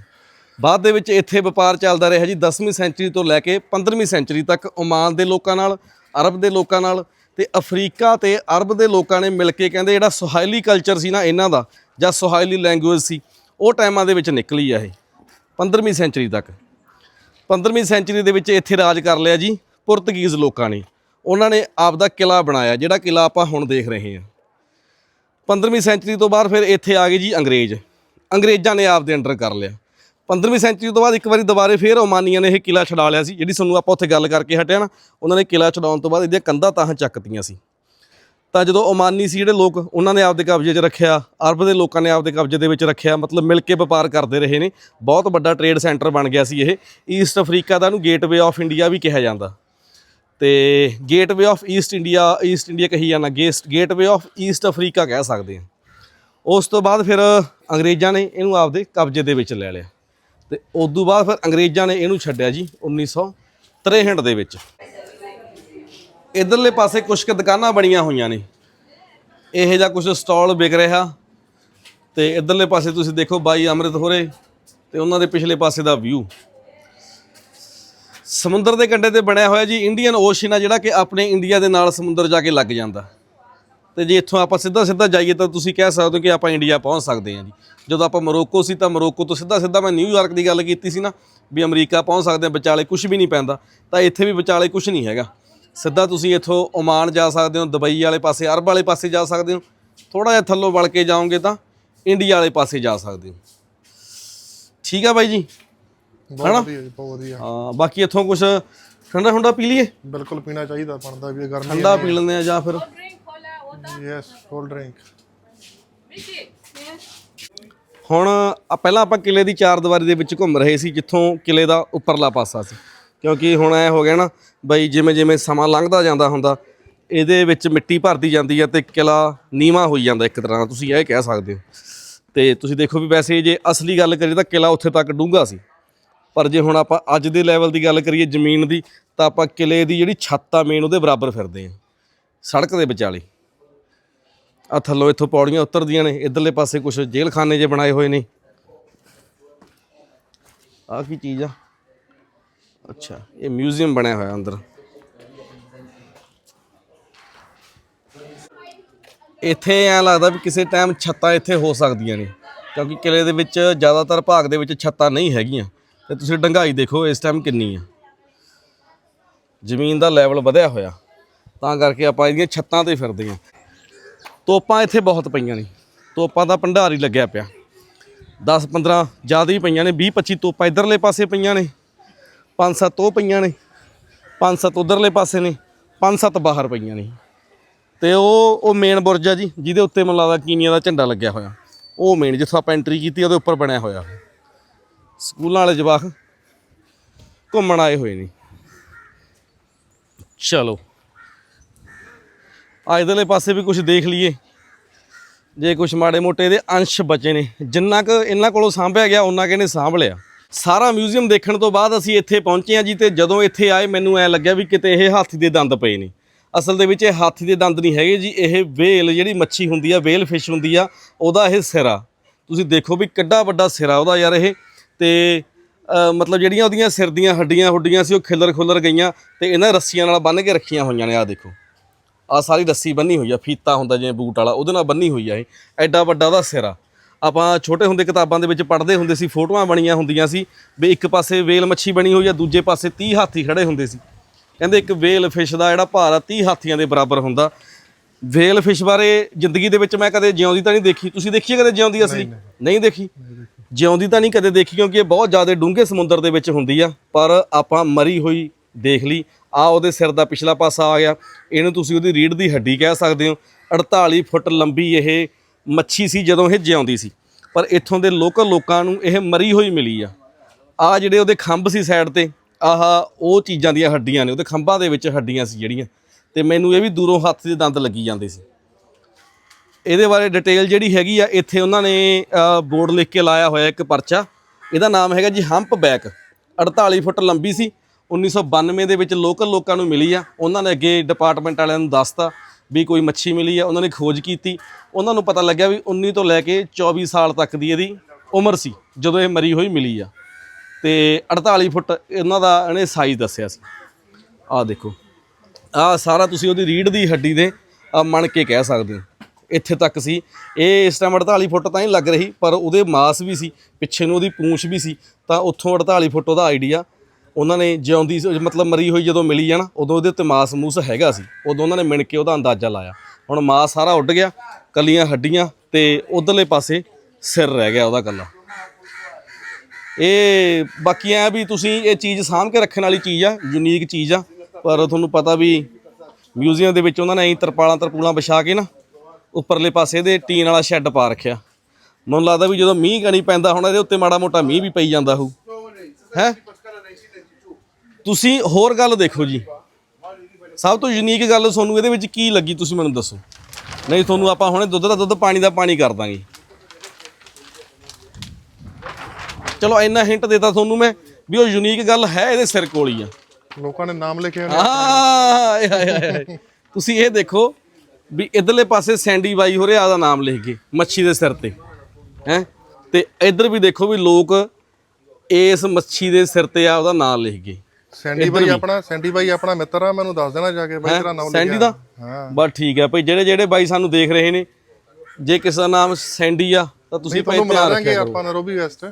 ਬਾਅਦ ਦੇ ਵਿੱਚ ਇੱਥੇ ਵਪਾਰ ਚੱਲਦਾ ਰਿਹਾ ਜੀ 10ਵੀਂ ਸੈਂਚਰੀ ਤੋਂ ਲੈ ਕੇ 15ਵੀਂ ਸੈਂਚਰੀ ਤੱਕ ਓਮਾਨ ਦੇ ਲੋਕਾਂ ਨਾਲ ਅਰਬ ਦੇ ਲੋਕਾਂ ਨਾਲ ਤੇ ਅਫਰੀਕਾ ਤੇ ਅਰਬ ਦੇ ਲੋਕਾਂ ਨੇ ਮਿਲ ਕੇ ਕਹਿੰਦੇ ਜਿਹੜਾ ਸੁਹਾਇਲੀ ਕਲਚਰ ਸੀ ਨਾ, ਇਹਨਾਂ ਦਾ, ਜਾਂ ਸੁਹਾਇਲੀ ਲੈਂਗੁਏਜ ਸੀ ਉਹ ਟਾਈਮਾਂ ਦੇ ਵਿੱਚ ਨਿਕਲੀ ਆ ਇਹ 15ਵੀਂ ਸੈਂਚਰੀ ਤੱਕ। 15ਵੀਂ ਸੈਂਚਰੀ ਦੇ ਵਿੱਚ ਇੱਥੇ ਰਾਜ ਕਰ ਲਿਆ ਜੀ ਪੁਰਤਗੀਜ਼ ਲੋਕਾਂ ਨੇ। ਉਹਨਾਂ ਨੇ ਆਪ ਦਾ ਕਿਲਾ ਬਣਾਇਆ, ਜਿਹੜਾ ਕਿਲਾ ਆਪਾਂ ਹੁਣ ਦੇਖ ਰਹੇ ਹਾਂ। 15ਵੀਂ ਸੈਂਚਰੀ ਤੋਂ ਬਾਅਦ ਫਿਰ ਇੱਥੇ ਆ ਗਏ ਜੀ ਅੰਗਰੇਜ਼। ਅੰਗਰੇਜ਼ਾਂ ਨੇ ਆਪ ਦੇ ਅੰਡਰ ਕਰ ਲਿਆ। 15ਵੀਂ ਸੈਂਚਰੀ ਤੋਂ ਬਾਅਦ ਇੱਕ ਵਾਰੀ ਦੁਬਾਰੇ ਫਿਰ ਓਮਾਨੀਆਂ ਨੇ ਇਹ ਕਿਲਾ ਛਡਾ ਲਿਆ ਸੀ, ਜਿਹੜੀ ਤੁਹਾਨੂੰ ਆਪਾਂ ਉੱਥੇ ਗੱਲ ਕਰਕੇ ਹਟਿਆ ਨਾ, ਉਹਨਾਂ ਨੇ ਕਿਲਾ ਛਡਾਉਣ ਤੋਂ ਬਾਅਦ ਇਹਦੀਆਂ ਕੰਧਾਂ ਤਾਂ ਚੱਕਤੀਆਂ ਸੀ। ਤਾਂ ਜਦੋਂ ਓਮਾਨੀ ਸੀ ਜਿਹੜੇ ਲੋਕ, ਉਹਨਾਂ ਨੇ ਆਪਦੇ ਕਬਜ਼ੇ 'ਚ ਰੱਖਿਆ, ਅਰਬ ਦੇ ਲੋਕਾਂ ਨੇ ਆਪਦੇ ਕਬਜ਼ੇ ਦੇ ਵਿੱਚ ਰੱਖਿਆ, ਮਤਲਬ ਮਿਲ ਕੇ ਵਪਾਰ ਕਰਦੇ ਰਹੇ ਨੇ। ਬਹੁਤ ਵੱਡਾ ਟ੍ਰੇਡ ਸੈਂਟਰ ਬਣ ਗਿਆ ਸੀ ਇਹ। ਈਸਟ ਅਫਰੀਕਾ ਦਾ ਨੂੰ ਗੇਟਵੇ ਆਫ ਇੰਡੀਆ ਵੀ ਕਿਹਾ ਜਾਂਦਾ। ਤੇ gateway of East India East India ਕਹੀ ਜਾਂਦਾ ਗੇਸਟ ਗੇਟਵੇ ਆਫ ਈਸਟ ਅਫਰੀਕਾ ਕਹਿ ਸਕਦੇ ਹਾਂ। ਉਸ ਤੋਂ ਬਾਅਦ ਫਿਰ ਅੰਗਰੇਜ਼ਾਂ ਨੇ ਇਹਨੂੰ ਆਪਦੇ ਕਬਜ਼ੇ ਦੇ ਵਿੱਚ ਲੈ ਲਿਆ। ਤੇ ਉਸ ਤੋਂ ਬਾਅਦ ਫਿਰ ਅੰਗਰੇਜ਼ਾਂ ਨੇ ਇਹਨੂੰ ਛੱਡਿਆ ਜੀ 1963 ਦੇ ਵਿੱਚ। ਇਧਰਲੇ ਪਾਸੇ ਕੁਝ ਕੁ ਦੁਕਾਨਾਂ ਬਣੀਆਂ ਹੋਈਆਂ ਨੇ। ਇਹੋ ਜਿਹਾ ਕੁਝ ਸਟਾਲ ਵਿਕ ਰਿਹਾ। ਤੇ ਇਧਰਲੇ ਪਾਸੇ ਤੁਸੀਂ ਦੇਖੋ ਬਾਈ ਅੰਮ੍ਰਿਤ ਹੋਰੇ ਤੇ ਉਹਨਾਂ ਦੇ ਪਿਛਲੇ ਪਾਸੇ ਦਾ ਵਿਊ ਸਮੁੰਦਰ ਦੇ ਕੰਢੇ ਤੇ ਬਣਿਆ ਹੋਇਆ ਜੀ ਇੰਡੀਅਨ ਓਸ਼ਨ ਆ ਜਿਹੜਾ ਕਿ ਆਪਣੇ ਇੰਡੀਆ ਦੇ ਨਾਲ ਸਮੁੰਦਰ ਜਾ ਕੇ ਲੱਗ ਜਾਂਦਾ। ਤੇ ਜੇ ਇੱਥੋਂ ਆਪਾਂ ਸਿੱਧਾ ਸਿੱਧਾ ਜਾਈਏ ਤਾਂ ਤੁਸੀਂ ਕਹਿ ਸਕਦੇ ਹੋ ਕਿ ਆਪਾਂ ਇੰਡੀਆ ਪਹੁੰਚ ਸਕਦੇ ਹਾਂ ਜੀ। ਜਦੋਂ ਆਪਾਂ ਮੋਰੋਕੋ ਸੀ ਤਾਂ ਮੋਰੋਕੋ ਤੋਂ ਸਿੱਧਾ ਸਿੱਧਾ ਮੈਂ ਨਿਊਯਾਰਕ ਦੀ ਗੱਲ ਕੀਤੀ ਸੀ ਨਾ, ਵੀ ਅਮਰੀਕਾ ਪਹੁੰਚ ਸਕਦੇ ਹਾਂ, ਵਿਚਾਲੇ ਕੁਝ ਵੀ ਨਹੀਂ ਪੈਂਦਾ। ਤਾਂ ਇੱਥੇ ਵੀ ਵਿਚਾਲੇ ਕੁਝ ਨਹੀਂ ਹੈਗਾ। ਸਿੱਧਾ ਤੁਸੀਂ ਇੱਥੋਂ ਓਮਾਨ ਜਾ ਸਕਦੇ ਹੋ ਦੁਬਈ ਵਾਲੇ ਪਾਸੇ ਅਰਬ ਵਾਲੇ ਪਾਸੇ ਜਾ ਸਕਦੇ ਹੋ। ਥੋੜਾ ਜਿਹਾ ਥੱਲੋਂ ਵਲ ਕੇ ਜਾਓਗੇ ਤਾਂ ਇੰਡੀਆ ਵਾਲੇ ਪਾਸੇ ਜਾ ਸਕਦੇ ਹੋ। ਠੀਕ ਆ ਬਾਈ ਜੀ? ਬਹੁਤ ਵਧੀਆ ਜੀ ਬਹੁਤ ਵਧੀਆ। ਹਾਂ ਬਾਕੀ ਇੱਥੋਂ ਕੁਝ ਠੰਡਾ ਠੰਡਾ ਪੀ ਲਈਏ? ਬਿਲਕੁਲ ਪੀਣਾ ਚਾਹੀਦਾ ਬਣਦਾ ਵੀ ਹੈ, ਗਰਮੀ ਠੰਡਾ ਪੀ ਲੈਂਦੇ ਆ ਜਾਂ ਫਿਰ? ਯੈਸ ਕੋਲਡ ਡਰਿੰਕ ਹੁਣ ਆ ਪਹਿਲਾਂ ਆਪਾਂ ਕਿਲੇ ਦੀ ਚਾਰ ਦੀਵਾਰੀ ਦੇ ਵਿੱਚ ਘੁੰਮ ਰਹੇ ਸੀ ਜਿੱਥੋਂ ਕਿਲੇ ਦਾ ਉੱਪਰਲਾ ਪਾਸਾ ਸੀ। ਕਿਉਂਕਿ ਹੁਣ ਐ ਹੋ ਗਿਆ ਨਾ ਬਈ ਜਿਵੇਂ ਜਿਵੇਂ ਸਮਾਂ ਲੰਘਦਾ ਜਾਂਦਾ ਹੁੰਦਾ, ਇਹਦੇ ਵਿੱਚ ਮਿੱਟੀ ਭਰਦੀ ਜਾਂਦੀ ਹੈ ਤੇ ਕਿਲਾ ਨੀਵਾ ਹੋਈ ਜਾਂਦਾ ਇੱਕ ਤਰ੍ਹਾਂ ਦਾ, ਤੁਸੀਂ ਇਹ ਕਹਿ ਸਕਦੇ ਹੋ। ਤੇ ਤੁਸੀਂ ਦੇਖੋ ਵੀ ਵੈਸੇ ਜੇ ਅਸਲੀ ਗੱਲ ਕਰੀਏ ਤਾਂ ਕਿਲਾ ਉੱਥੇ ਤੱਕ ਡੂੰਘਾ ਸੀ। ਪਰ ਜੇ ਹੁਣ ਆਪਾਂ ਅੱਜ ਦੇ ਲੈਵਲ ਦੀ ਗੱਲ ਕਰੀਏ ਜ਼ਮੀਨ ਦੀ, ਤਾਂ ਆਪਾਂ ਕਿਲੇ ਦੀ ਜਿਹੜੀ ਛੱਤ ਆ ਮੇਨ ਉਹਦੇ ਬਰਾਬਰ ਫਿਰਦੇ ਹਾਂ ਸੜਕ ਦੇ ਵਿਚਾਲੇ। ਆ ਥੱਲੋਂ ਇੱਥੋਂ ਪੌੜੀਆਂ ਉਤਰਦੀਆਂ ਨੇ, ਇਧਰਲੇ ਪਾਸੇ ਕੁਝ ਜੇਲ੍ਹ ਖਾਨੇ ਜੇ ਬਣਾਏ ਹੋਏ ਨੇ। ਆ ਕੀ ਚੀਜ਼ ਆ? ਅੱਛਾ, ਇਹ ਮਿਊਜ਼ੀਅਮ ਬਣਿਆ ਹੋਇਆ ਅੰਦਰ। ਇੱਥੇ ਐ ਲੱਗਦਾ ਵੀ ਕਿਸੇ ਟਾਈਮ ਛੱਤਾਂ ਇੱਥੇ ਹੋ ਸਕਦੀਆਂ ਨੇ, ਕਿਉਂਕਿ ਕਿਲੇ ਦੇ ਵਿੱਚ ਜ਼ਿਆਦਾਤਰ ਭਾਗ ਦੇ ਵਿੱਚ ਛੱਤਾਂ ਨਹੀਂ ਹੈਗੀਆਂ। ਤੇ ਤੁਸੀਂ ਡੰਗਾਈ ਦੇਖੋ, ਇਸ ਟਾਈਮ ਕਿੰਨੀ ਆ। ਜ਼ਮੀਨ ਦਾ ਲੈਵਲ ਵਧਿਆ ਹੋਇਆ। ਤਾਂ ਕਰਕੇ ਆਪਾਂ ਇਹਦੀਆਂ ਛੱਤਾਂ ਤੇ ਫਿਰਦੇ ਹਾਂ। ਤੋਪਾਂ ਇੱਥੇ ਬਹੁਤ ਪਈਆਂ ਨੇ। ਤੋਪਾਂ ਦਾ ਭੰਡਾਰ ਹੀ ਲੱਗਿਆ ਪਿਆ। 10 15 ਜ਼ਿਆਦਾ ਹੀ ਪਈਆਂ ਨੇ 20 25 ਤੋਪਾਂ ਇਧਰਲੇ ਪਾਸੇ ਪਈਆਂ ਨੇ। 5-7 ਉਹ ਪਈਆਂ ਨੇ। 5-7 ਉਧਰਲੇ ਪਾਸੇ ਨੇ 5-7 ਬਾਹਰ ਪਈਆਂ ਨੇ। ਤੇ ਉਹ ਉਹ ਮੇਨ ਬੁਰਜ ਆ ਜੀ, ਜਿਹਦੇ ਉੱਤੇ ਮੈਨੂੰ ਲੱਗਦਾ ਕੀਨੀਆ ਦਾ ਝੰਡਾ ਲੱਗਿਆ ਹੋਇਆ। ਉਹ ਮੇਨ ਜਿੱਥੋਂ ਆਪਾਂ ਐਂਟਰੀ ਕੀਤੀ, ਉਹਦੇ ਉੱਪਰ ਬਣਿਆ ਹੋਇਆ। ਸਕੂਲਾਂ ਵਾਲੇ ਜਵਾਕ ਘੁੰਮਣ ਆਏ ਹੋਏ ਨੇ। ਚਲੋ। ਆ ਇਧਰਲੇ ਪਾਸੇ ਵੀ ਕੁਝ ਦੇਖ ਲਈਏ। ਜੇ ਕੁਝ ਮਾੜੇ ਮੋਟੇ ਦੇ ਅੰਸ਼ ਬਚੇ ਨੇ, ਜਿੰਨਾ ਕੁ ਇਹਨਾਂ ਕੋਲੋਂ ਸਾਂਭਿਆ ਗਿਆ ਉਹਨਾਂ ਕਿਨੇ ਸਾਂਭ ਲਿਆ। ਸਾਰਾ ਮਿਊਜ਼ੀਅਮ ਦੇਖਣ ਤੋਂ ਬਾਅਦ ਅਸੀਂ ਇੱਥੇ ਪਹੁੰਚੇ ਹਾਂ ਜੀ ਤੇ ਜਦੋਂ ਇੱਥੇ ਆਏ ਮੈਨੂੰ ਐ ਲੱਗਿਆ ਵੀ ਕਿਤੇ ਇਹ ਹਾਥੀ ਦੇ ਦੰਦ ਪਏ ਨੇ। ਅਸਲ ਦੇ ਵਿੱਚ ਇਹ ਹਾਥੀ ਦੇ ਦੰਦ ਨਹੀਂ ਹੈਗੇ ਜੀ, ਇਹ ਵੇਲ ਜਿਹੜੀ ਮੱਛੀ ਹੁੰਦੀ ਆ, ਵੇਲ ਫਿਸ਼ ਹੁੰਦੀ ਆ, ਉਹਦਾ ਇਹ ਸਿਰਾ। ਤੁਸੀਂ ਦੇਖੋ ਵੀ ਕਿੱਡਾ ਵੱਡਾ ਸਿਰਾ ਉਹਦਾ ਯਾਰ ਇਹ। ਤੇ ਮਤਲਬ ਜਿਹੜੀਆਂ ਉਹਦੀਆਂ ਸਿਰ ਦੀਆਂ ਹੱਡੀਆਂ ਹੁੱਡੀਆਂ ਸੀ, ਉਹ ਖਿਲਰ ਖੁੱਲਰ ਗਈਆਂ ਤੇ ਇਹਨਾਂ ਰੱਸੀਆਂ ਨਾਲ ਬੰਨ੍ਹ ਕੇ ਰੱਖੀਆਂ ਹੋਈਆਂ ਨੇ ਆ ਦੇਖੋ। ਆ ਸਾਰੀ ਰੱਸੀ ਬੰਨੀ ਹੋਈ ਆ, ਫੀਤਾ ਹੁੰਦਾ ਜਿਵੇਂ ਬੂਟ ਵਾਲਾ, ਉਹਦੇ ਨਾਲ ਬੰਨੀ ਹੋਈ ਆ ਇਹ। ਐਡਾ ਵੱਡਾ ਉਹਦਾ ਸਿਰਾ। ਆਪਾਂ ਛੋਟੇ ਹੁੰਦੇ ਕਿਤਾਬਾਂ ਦੇ ਵਿੱਚ ਪੜ੍ਹਦੇ ਹੁੰਦੇ ਸੀ ਫੋਟੋਆਂ ਬਣੀਆਂ ਹੁੰਦੀਆਂ ਸੀ ਵੀ ਇੱਕ ਪਾਸੇ ਵੇਲ ਮੱਛੀ ਬਣੀ ਹੋਈ ਆ ਦੂਜੇ ਪਾਸੇ 30 ਹਾਥੀ ਖੜੇ ਹੁੰਦੇ ਸੀ। ਕਹਿੰਦੇ ਇੱਕ ਵੇਲ ਫਿਸ਼ ਦਾ ਜਿਹੜਾ ਭਾਰ ਆ 30 ਹਾਥੀਆਂ ਦੇ ਬਰਾਬਰ ਹੁੰਦਾ। ਵੇਲ ਫਿਸ਼ ਬਾਰੇ ਜ਼ਿੰਦਗੀ ਦੇ ਵਿੱਚ ਮੈਂ ਕਦੇ ਜਿਉਂਦੀ ਤਾਂ ਨਹੀਂ ਦੇਖੀ। ਤੁਸੀਂ ਦੇਖੀ ਕਦੇ ਜਿਉਂਦੀ ਅਸਲੀ? ਨਹੀਂ। ਦੇਖੀ? ਜਿਉਂਦੀ ਤਾਂ ਨਹੀਂ ਕਦੇ ਦੇਖੀ ਕਿਉਂਕਿ ਇਹ ਬਹੁਤ ਜ਼ਿਆਦਾ ਡੂੰਘੇ ਸਮੁੰਦਰ ਦੇ ਵਿੱਚ ਹੁੰਦੀ ਆ ਪਰ ਆਪਾਂ ਮਰੀ ਹੋਈ ਦੇਖ ਲਈ। ਆ ਉਹਦੇ ਸਿਰ ਦਾ ਪਿਛਲਾ ਪਾਸਾ ਆ ਗਿਆ। ਇਹਨੂੰ ਤੁਸੀਂ ਉਹਦੀ ਰੀੜ ਦੀ ਹੱਡੀ ਕਹਿ ਸਕਦੇ ਹੋ। 48 ਫੁੱਟ ਲੰਬੀ ਇਹ ਮੱਛੀ ਸੀ ਜਦੋਂ ਇਹ ਜਿਉਂਦੀ ਸੀ। ਪਰ ਇੱਥੋਂ ਦੇ ਲੋਕਲ ਲੋਕਾਂ ਨੂੰ ਇਹ ਮਰੀ ਹੋਈ ਮਿਲੀ ਆ। ਆ ਜਿਹੜੇ ਉਹਦੇ ਖੰਭ ਸੀ ਸਾਈਡ ਤੇ, ਆਹ ਉਹ ਚੀਜ਼ਾਂ ਦੀਆਂ ਹੱਡੀਆਂ ਨੇ, ਉਹਦੇ ਖੰਭਾਂ ਦੇ ਵਿੱਚ ਹੱਡੀਆਂ ਸੀ ਜਿਹੜੀਆਂ। ਤੇ ਮੈਨੂੰ ਇਹ ਵੀ ਦੂਰੋਂ ਹੱਥ ਦੇ ਦੰਦ ਲੱਗੀ ਜਾਂਦੇ ਸੀ। ਇਹਦੇ ਬਾਰੇ ਡਿਟੇਲ ਜਿਹੜੀ ਹੈਗੀ ਆ, ਇੱਥੇ ਉਹਨਾਂ ਨੇ ਬੋਰਡ ਲਿਖ ਕੇ ਲਾਇਆ ਹੋਇਆ ਇੱਕ ਪਰਚਾ। ਇਹਦਾ ਨਾਮ ਹੈਗਾ ਜੀ ਹੰਪ ਬੈਕ। 48 ਫੁੱਟ ਲੰਬੀ ਸੀ। 1992 ਦੇ ਵਿੱਚ ਲੋਕਲ ਲੋਕਾਂ ਨੂੰ ਮਿਲੀ ਆ। ਉਹਨਾਂ ਨੇ ਅੱਗੇ ਡਿਪਾਰਟਮੈਂਟ ਵਾਲਿਆਂ ਨੂੰ ਦੱਸਤਾ। ਵੀ ਕੋਈ ਮੱਛੀ ਮਿਲੀ ਆ, ਉਹਨਾਂ ਨੇ ਖੋਜ ਕੀਤੀ। ਉਹਨਾਂ ਨੂੰ ਪਤਾ ਲੱਗਿਆ ਵੀ 19 ਤੋਂ ਲੈ ਕੇ 24 ਸਾਲ ਤੱਕ ਦੀ ਇਹਦੀ ਉਮਰ ਸੀ, ਜਦੋਂ ਇਹ ਮਰੀ ਹੋਈ ਮਿਲੀ ਆ। ਤੇ 48 ਫੁੱਟ ਇਹਨਾਂ ਦਾ ਇਹਨੇ ਸਾਈਜ਼ ਦੱਸਿਆ ਸੀ। ਆਹ ਦੇਖੋ, ਆਹ ਸਾਰਾ ਤੁਸੀਂ ਉਹਦੀ ਰੀੜ ਦੀ ਹੱਡੀ ਦੇ, ਆਹ ਮਣ ਕੇ ਕਹਿ ਸਕਦੇ ਹੋ। ਇੱਥੇ ਤੱਕ ਸੀ। ਇਹ ਇਸ ਟਾਈਮ 48 ਫੁੱਟ ਤਾਂ ਹੀ ਲੱਗ ਰਹੀ, ਪਰ ਉਹਦੇ ਮਾਸ ਵੀ ਸੀ, ਪਿੱਛੇ ਨੂੰ ਉਹਦੀ ਪੂੰਛ ਵੀ ਸੀ, ਤਾਂ ਉੱਥੋਂ 48 ਫੁੱਟ ਉਹਦਾ ਆਈਡੀਆ ਉਹਨਾਂ ਨੇ ਜਿਉਂਦੀ ਮਤਲਬ ਮਰੀ ਹੋਈ ਜਦੋਂ ਮਿਲੀ ਜਾਣਾ ਉਦੋਂ ਉਹਦੇ ਉੱਤੇ ਮਾਸ ਮੂਸ ਹੈਗਾ ਸੀ। ਉਦੋਂ ਉਹਨਾਂ ਨੇ ਮਿਣ ਕੇ ਉਹਦਾ ਅੰਦਾਜ਼ਾ ਲਾਇਆ। ਹੁਣ ਮਾਸ ਸਾਰਾ ਉੱਡ ਗਿਆ, ਕੱਲੀਆਂ ਹੱਡੀਆਂ ਤੇ ਉਧਰਲੇ ਪਾਸੇ ਸਿਰ ਰਹਿ ਗਿਆ ਉਹਦਾ ਕੱਲਾ ਇਹ ਬਾਕੀ ਐ ਵੀ ਤੁਸੀਂ ਇਹ ਚੀਜ਼ ਸਾਂਭ ਕੇ ਰੱਖਣ ਵਾਲੀ ਚੀਜ਼ ਆ ਯੂਨੀਕ ਚੀਜ਼ ਆ, ਪਰ ਤੁਹਾਨੂੰ ਪਤਾ ਵੀ ਮਿਊਜ਼ੀਅਮ ਦੇ ਵਿੱਚ ਉਹਨਾਂ ਨੇ ਐਂ ਤਰਪਾਲਾਂ ਤਰਪੂਲਾਂ ਵਿਛਾ ਕੇ ਨਾ, ਉੱਪਰਲੇ ਪਾਸੇ ਦੇ ਟੀਨ ਵਾਲਾ ਸ਼ੈੱਡ ਪਾ ਰੱਖਿਆ। ਮੈਨੂੰ ਲੱਗਦਾ ਵੀ ਜਦੋਂ ਮੀਂਹ ਕਣੀ ਪੈਂਦਾ, ਹੁਣ ਇਹਦੇ ਉੱਤੇ ਮਾੜਾ ਮੋਟਾ ਮੀਂਹ ਵੀ ਪਈ ਜਾਂਦਾ ਹੋਊ। ਹੈ? ਤੁਸੀਂ ਹੋਰ ਗੱਲ ਦੇਖੋ ਜੀ। ਸਭ ਤੋਂ ਯੂਨੀਕ ਗੱਲ ਤੁਹਾਨੂੰ ਇਹਦੇ ਵਿੱਚ ਕੀ ਲੱਗੀ ਤੁਸੀਂ ਮੈਨੂੰ ਦੱਸੋ। ਨਹੀਂ ਤੁਹਾਨੂੰ ਆਪਾਂ ਹੁਣੇ ਦੁੱਧ ਦਾ ਦੁੱਧ ਪਾਣੀ ਦਾ ਪਾਣੀ ਕਰ ਦਾਂਗੇ। ਚਲੋ ਇੰਨਾ ਹਿੰਟ ਦੇਤਾ ਤੁਹਾਨੂੰ ਮੈਂ ਵੀ ਉਹ ਯੂਨੀਕ ਗੱਲ ਹੈ ਇਹਦੇ ਸਿਰ ਕੋਲ ਹੀ ਆ। ਲੋਕਾਂ ਨੇ ਨਾਮ ਲਿਖੇ ਹੋਣੇ ਹਾਏ। ਤੁਸੀਂ ਇਹ ਦੇਖੋ ਵੀ ਇਧਰਲੇ ਪਾਸੇ ਸੈਂਡੀ ਬਾਈ ਹੋਰੇ ਆਦਾ ਨਾਮ ਲਿਖ ਕੇ ਮੱਛੀ ਦੇ ਸਿਰ ਤੇ। ਹੈ? ਤੇ ਇਧਰ ਵੀ ਦੇਖੋ ਵੀ ਲੋਕ ਇਸ ਮੱਛੀ ਦੇ ਸਿਰ ਤੇ ਆ ਉਹਦਾ ਨਾਮ ਲਿਖ ਗਏ ਸੈਂਡੀ ਬਾਈ ਆਪਣਾ ਸੈਂਡੀ ਬਾਈ ਆਪਣਾ ਮਿੱਤਰ ਆ ਮੈਨੂੰ ਦੱਸ ਦੇਣਾ ਜਾ ਕੇ ਬਾਈ ਤੇਰਾ ਨਾਮ ਸੈਂਡੀ ਲਿਖਿਆ। ਦਾ? ਹਾਂ। ਬਸ ਠੀਕ ਹੈ ਭਈ ਜਿਹੜੇ ਜਿਹੜੇ ਬਾਈ ਸਾਨੂੰ ਦੇਖ ਰਹੇ ਨੇ ਜੇ ਕਿਸੇ ਦਾ ਨਾਮ ਸੈਂਡੀ ਆ ਤਾਂ ਤੁਸੀਂ ਭਾਈ ਧਿਆਨ ਰੱਖਿਆ ਆਪਾਂ ਨਰੋਬੀ ਵੈਸਟ।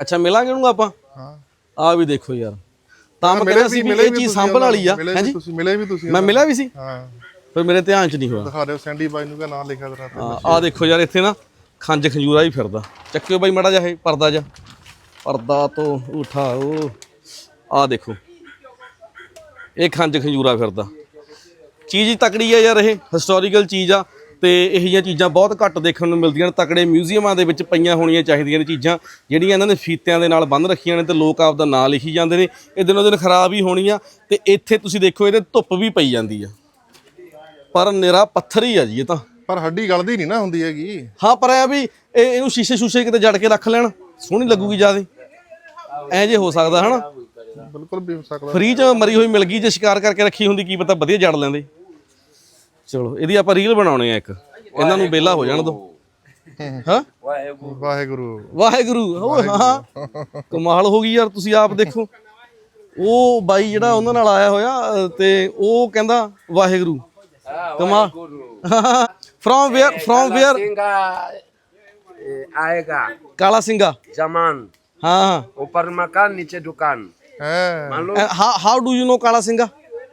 ਅੱਛਾ ਮਿਲਾਂਗੇ ਉਹਨੂੰ ਆਪਾਂ? ਹਾਂ। ਆ ਵੀ ਦੇਖੋ ਯਾਰ। ਤਾਂ ਮੈਂ ਕਹਿੰਦਾ ਸੀ ਮਿਲੇ ਚੀਜ਼ ਸੰਭਲ ਵਾਲੀ ਆ। ਮਿਲੇ ਹੈ ਵੀ ਜੀ? ਤੁਸੀਂ ਮਿਲੇ ਵੀ ਤੁਸੀਂ ਮੈਂ ਮਿਲਿਆ ਵੀ ਸੀ? ਹਾਂ। ਪਰ ਮੇਰੇ ਧਿਆਨ 'ਚ ਨਹੀਂ ਹੋਇਆ। ਦਿਖਾ ਦਿਓ ਸੈਂਡੀ ਬਾਈ ਨੂੰ ਕਾ ਨਾਮ ਲਿਖਿਆ ਤੇਰਾ ਤੇ। ਆ ਦੇਖੋ ਯਾਰ ਇੱਥੇ ਨਾ ਖੰਜ ਖੰਜੂਰਾ ਹੀ ਫਿਰਦਾ। ਚੱਕਿਓ ਬਾਈ ਮੜਾ ਜਾ ਇਹ ਪਰਦਾ ਜਾ ਪਰਦਾ ਤੋਂ ਉਠਾ ਉਹ ਆ ਦੇਖੋ। ਇਹ ਖੰਜ ਖੰਜੂਰਾ ਫਿਰਦਾ। ਚੀਜ਼ ਹੀ ਤਕੜੀ ਆ ਯਾਰ ਇਹ ਹਿਸਟੋਰੀਕਲ ਚੀਜ਼ ਆ ਤੇ ਇਹੋ ਜਿਹੀਆਂ ਚੀਜ਼ਾਂ ਬਹੁਤ ਘੱਟ ਦੇਖਣ ਨੂੰ ਮਿਲਦੀਆਂ ਨੇ। ਤਕੜੇ ਮਿਊਜ਼ੀਅਮਾਂ ਦੇ ਵਿੱਚ ਪਈਆਂ ਹੋਣੀਆਂ ਚਾਹੀਦੀਆਂ ਨੇ ਚੀਜ਼ਾਂ ਜਿਹੜੀਆਂ ਇਹਨਾਂ ਨੇ ਫੀਤਿਆਂ ਦੇ ਨਾਲ ਬੰਨ ਰੱਖੀਆਂ ਨੇ ਤੇ ਲੋਕ ਆਪਦਾ ਨਾਂ ਲਿਖੀ ਜਾਂਦੇ ਨੇ। ਇਹ ਦਿਨੋਂ ਦਿਨ ਖਰਾਬ ਹੀ ਹੋਣੀਆਂ ਤੇ ਇੱਥੇ ਤੁਸੀਂ ਦੇਖੋ ਇਹਦੇ ਧੁੱਪ ਵੀ ਪਈ ਜਾਂਦੀ ਆ। ਪਰ ਨਿਰਾ ਪੱਥਰ ਹੀ ਆ ਜੀ ਇਹ ਤਾਂ। ਪਰ ਹੱਡੀ ਗਲਦੀ ਨਹੀਂ ਨਾ ਹੁੰਦੀ ਹੈਗੀ। ਹਾਂ ਪਰ ਐ ਵੀ ਇਹ ਇਹਨੂੰ ਸ਼ੀਸ਼ੇ ਸ਼ੂਸ਼ੇ ਕਿਤੇ ਜੜ ਕੇ ਰੱਖ ਲੈਣ ਸੋਹਣੀ ਲੱਗੂਗੀ ਜਿਆਦੇ। ਐ ਜੇ ਹੋ ਸਕਦਾ ਹਨਾ? ਬਿਲਕੁਲ ਵੀ ਹੋ ਸਕਦਾ ਫ੍ਰੀ ਚ ਮਰੀ ਹੋਈ ਮਿਲ ਗਈ ਜੇ ਸ਼ਿਕਾਰ ਕਰਕੇ ਰੱਖੀ ਹੁੰਦੀ ਕੀ ਪਤਾ ਵਧੀਆ ਜੜ ਲੈਂਦੇ। ਚਲੋ ਇਹਦੀ ਆਪਾਂ ਰੀਲ ਬਣਾਉਣੇ ਆ ਇੱਕ। ਇਹਨਾਂ ਨੂੰ ਬੇਲਾ ਹੋ ਜਾਣ ਦੋ। ਹਾਂ? ਵਾਹਿਗੁਰੂ। ਵਾਹਿਗੁਰੂ। ਓਏ ਹਾਂ ਕਮਾਲ ਹੋ ਗਈ ਯਾਰ ਤੁਸੀਂ ਆਪ ਦੇਖੋ। ਉਹ ਬਾਈ ਜਿਹੜਾ ਉਹਨਾਂ ਨਾਲ ਆਇਆ ਹੋਇਆ ਤੇ ਉਹ ਕਹਿੰਦਾ ਵਾਹਿਗੁਰੂ। ਕਮਾਲ from where from where aega Kala Singha zaman ਹਾਂ ਹਾਂ। upar makan niche Eh, how low how do you know Kala Singa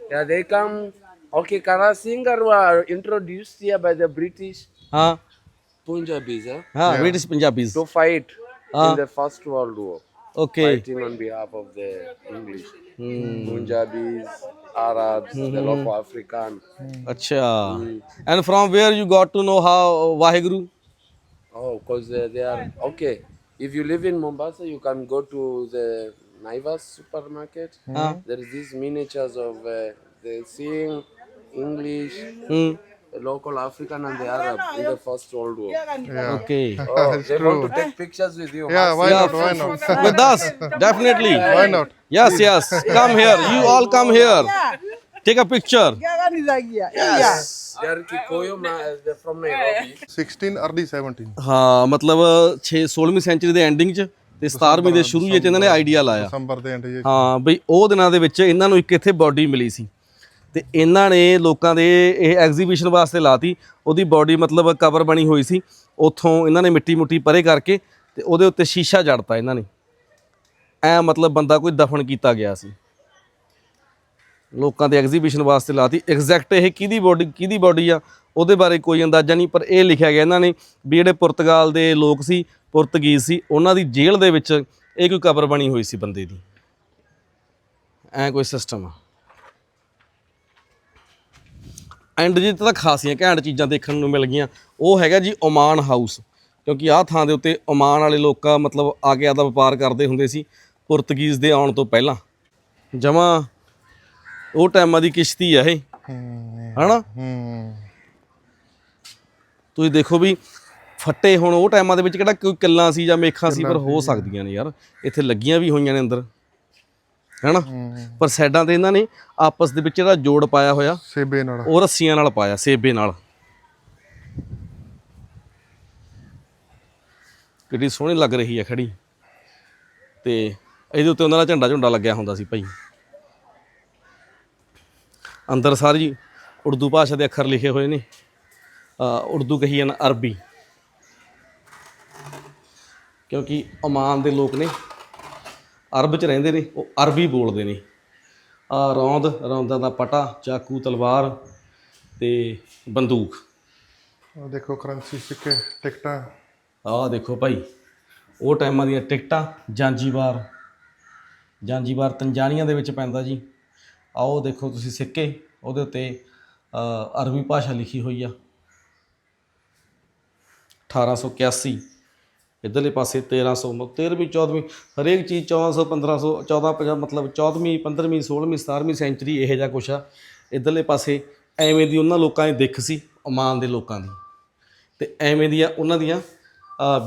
Yeah, they come. Okay, Kara Singer were introduced here by the British. हाँ Punjabis eh? huh, हाँ to fight in the First World War, fighting on behalf of the English. Hmm. Punjabis, Arabs, the hmm. local African. Hmm. And from where you got to know how how Oh, because uh, they are okay. If you live in Mombasa, you can go to the naivas supermarket there is these miniatures of uh, the seeing english ਹੂੰ the local African and the Arab in the First World War. Okay Oh, they want to take pictures with you. Yeah why not why not with us definitely why not yes yes come here you all come here take a picture They are Kikuyu, ma- they're from Nairobi. 16 early 17 ਹਾਂ ਮਤਲਬ 6 16ਵੀਂ sanctuary ਦੇ ending 'ਚ ਤੇ 17ਵੀਂ ਦੇ ਸ਼ੁਰੂ 'ਚ ਇਹਨਾਂ ਨੇ ਆਈਡੀਆ ਲਾਇਆ। ਦਸੰਬਰ ਦੇ ਐਂਡ ਜੇ ਹਾਂ। ਬਈ ਉਹ ਦਿਨਾਂ ਦੇ ਵਿੱਚ ਇਹਨਾਂ ਨੂੰ ਇੱਕ ਇੱਥੇ ਬਾਡੀ ਮਿਲੀ ਸੀ। ਤੇ ਇਹਨਾਂ ਨੇ ਲੋਕਾਂ ਦੇ ਇਹ ਐਗਜ਼ੀਬਿਸ਼ਨ ਵਾਸਤੇ ਲਾਤੀ। ਉਹਦੀ ਬਾਡੀ ਮਤਲਬ ਕਵਰ ਬਣੀ ਹੋਈ ਸੀ। ਉੱਥੋਂ ਇਹਨਾਂ ਨੇ ਮਿੱਟੀ ਮੁੱਟੀ ਪਰੇ ਕਰਕੇ ਤੇ ਉਹਦੇ ਉੱਤੇ ਸ਼ੀਸ਼ਾ ਜੜਤਾ ਇਹਨਾਂ ਨੇ। ਐ ਮਤਲਬ ਬੰਦਾ ਕੋਈ ਦਫਨ ਕੀਤਾ ਗਿਆ ਸੀ। ਲੋਕਾਂ ਦੇ ਐਗਜ਼ੀਬਿਸ਼ਨ ਵਾਸਤੇ ਲਾਤੀ। ਐਗਜ਼ੈਕਟ ਇਹ ਕਿਹਦੀ ਬਾਡੀ ਕਿਹਦੀ ਬਾਡੀ ਆ ਉਹਦੇ ਬਾਰੇ ਕੋਈ ਅੰਦਾਜ਼ਾ ਨਹੀਂ ਪਰ ਇਹ ਲਿਖਿਆ ਗਿਆ ਇਹਨਾਂ ਨੇ ਵੀ ਜਿਹੜੇ ਪੁਰਤਗਾਲ ਦੇ ਲੋਕ ਸੀ ਪੁਰਤਗੀਜ਼ ਸੀ ਉਹਨਾਂ ਦੀ ਜੇਲ੍ਹ ਦੇ ਵਿੱਚ ਇਹ ਕੋਈ ਕਬਰ ਬਣੀ ਹੋਈ ਸੀ ਬੰਦੇ ਦੀ। ਐ ਕੋਈ ਸਿਸਟਮ ਆ। ਐਂਡ ਜਿੱਤ ਤਾਂ ਖਾਸੀਆਂ ਘੈਂਟ ਚੀਜ਼ਾਂ ਦੇਖਣ ਨੂੰ ਮਿਲ ਗਈਆਂ ਉਹ ਹੈਗਾ ਜੀ ਓਮਾਨ ਹਾਊਸ ਕਿਉਂਕਿ ਆਹ ਥਾਂ ਦੇ ਉੱਤੇ ਓਮਾਨ ਵਾਲੇ ਲੋਕਾਂ ਮਤਲਬ ਆ ਕੇ ਆਦਾ ਵਪਾਰ ਕਰਦੇ ਹੁੰਦੇ ਸੀ ਪੁਰਤਗੀਜ਼ ਦੇ ਆਉਣ ਤੋਂ ਪਹਿਲਾਂ। ਜਮਾ ਉਹ ਟਾਈਮਾਂ ਦੀ ਕਿਸ਼ਤੀ ਆ ਇਹ। ਹਨਾ? ਤੁਸੀਂ ਦੇਖੋ ਵੀ ਫੱਟੇ ਹੁਣ ਉਹ ਟਾਈਮਾਂ ਦੇ ਵਿੱਚ ਕਿਹੜਾ ਕੋਈ ਕਿੱਲਾਂ ਸੀ ਜਾਂ ਮੇਖਾਂ ਸੀ ਪਰ ਹੋ ਸਕਦੀਆਂ ਨੇ ਯਾਰ। ਇੱਥੇ ਲੱਗੀਆਂ ਵੀ ਹੋਈਆਂ ਨੇ ਅੰਦਰ। ਹੈਨਾ? ਪਰ ਸਾਈਡਾਂ ਤੇ ਇਹਨਾਂ ਨੇ ਆਪਸ ਦੇ ਵਿੱਚ ਜਿਹੜਾ ਜੋੜ ਪਾਇਆ ਹੋਇਆ। ਸੇਬੇ ਨਾਲ। ਉਹ ਰੱਸੀਆਂ ਨਾਲ ਪਾਇਆ ਸੇਬੇ ਨਾਲ। ਕਿੱਡੀ ਸੋਹਣੀ ਲੱਗ ਰਹੀ ਹੈ ਖੜੀ। ਤੇ ਇਹਦੇ ਉੱਤੇ ਉਹਨਾਂ ਦਾ ਝੰਡਾ ਝੁੰਡਾ ਲੱਗਿਆ ਹੁੰਦਾ ਸੀ ਭਾਈ। ਅੰਦਰ ਸਾਰੀ ਉਰਦੂ ਭਾਸ਼ਾ ਦੇ ਅੱਖਰ ਲਿਖੇ ਹੋਏ ਨੇ। ਉਰਦੂ ਕਹੀ ਜਾਂ ਅਰਬੀ। ਕਿਉਂਕਿ ਓਮਾਨ ਦੇ ਲੋਕ ਨੇ ਅਰਬ 'ਚ ਰਹਿੰਦੇ ਨੇ ਉਹ ਅਰਬੀ ਬੋਲਦੇ ਨੇ। ਆ ਰੌਂਦ ਰੌਂਦਾਂ ਦਾ ਪਟਾ ਚਾਕੂ ਤਲਵਾਰ ਤੇ ਬੰਦੂਕ। ਆਹ ਦੇਖੋ ਕਰੰਸੀ ਸਿੱਕੇ ਟਿਕਟਾਂ। ਆਹ ਦੇਖੋ ਭਾਈ ਉਹ ਟਾਈਮਾਂ ਦੀਆਂ ਟਿਕਟਾਂ ਜਾਂਜੀਵਾਰ। ਜਾਂਜੀਵਾਰ ਤੰਜਾਨੀਆ ਦੇ ਵਿੱਚ ਪੈਂਦਾ ਜੀ। ਆਓ ਦੇਖੋ ਤੁਸੀਂ ਸਿੱਕੇ ਉਹਦੇ ਉੱਤੇ ਅਰਬੀ ਭਾਸ਼ਾ ਲਿਖੀ ਹੋਈ ਆ। 1881 ਇਧਰਲੇ ਪਾਸੇ 1300 13ਵੀਂ 14ਵੀਂ ਹਰੇਕ ਚੀਜ਼ 1400 1500 14 50 ਮਤਲਬ 14ਵੀਂ 15ਵੀਂ 16ਵੀਂ 17ਵੀਂ ਸੈਂਚਰੀ ਇਹੋ ਜਿਹਾ ਕੁਛ ਆ। ਇਧਰਲੇ ਪਾਸੇ ਐਵੇਂ ਦੀ ਉਹਨਾਂ ਲੋਕਾਂ ਦੀ ਦਿੱਖ ਸੀ ਓਮਾਨ ਦੇ ਲੋਕਾਂ ਦੀ। ਤੇ ਐਵੇਂ ਦੀਆਂ ਉਹਨਾਂ ਦੀਆਂ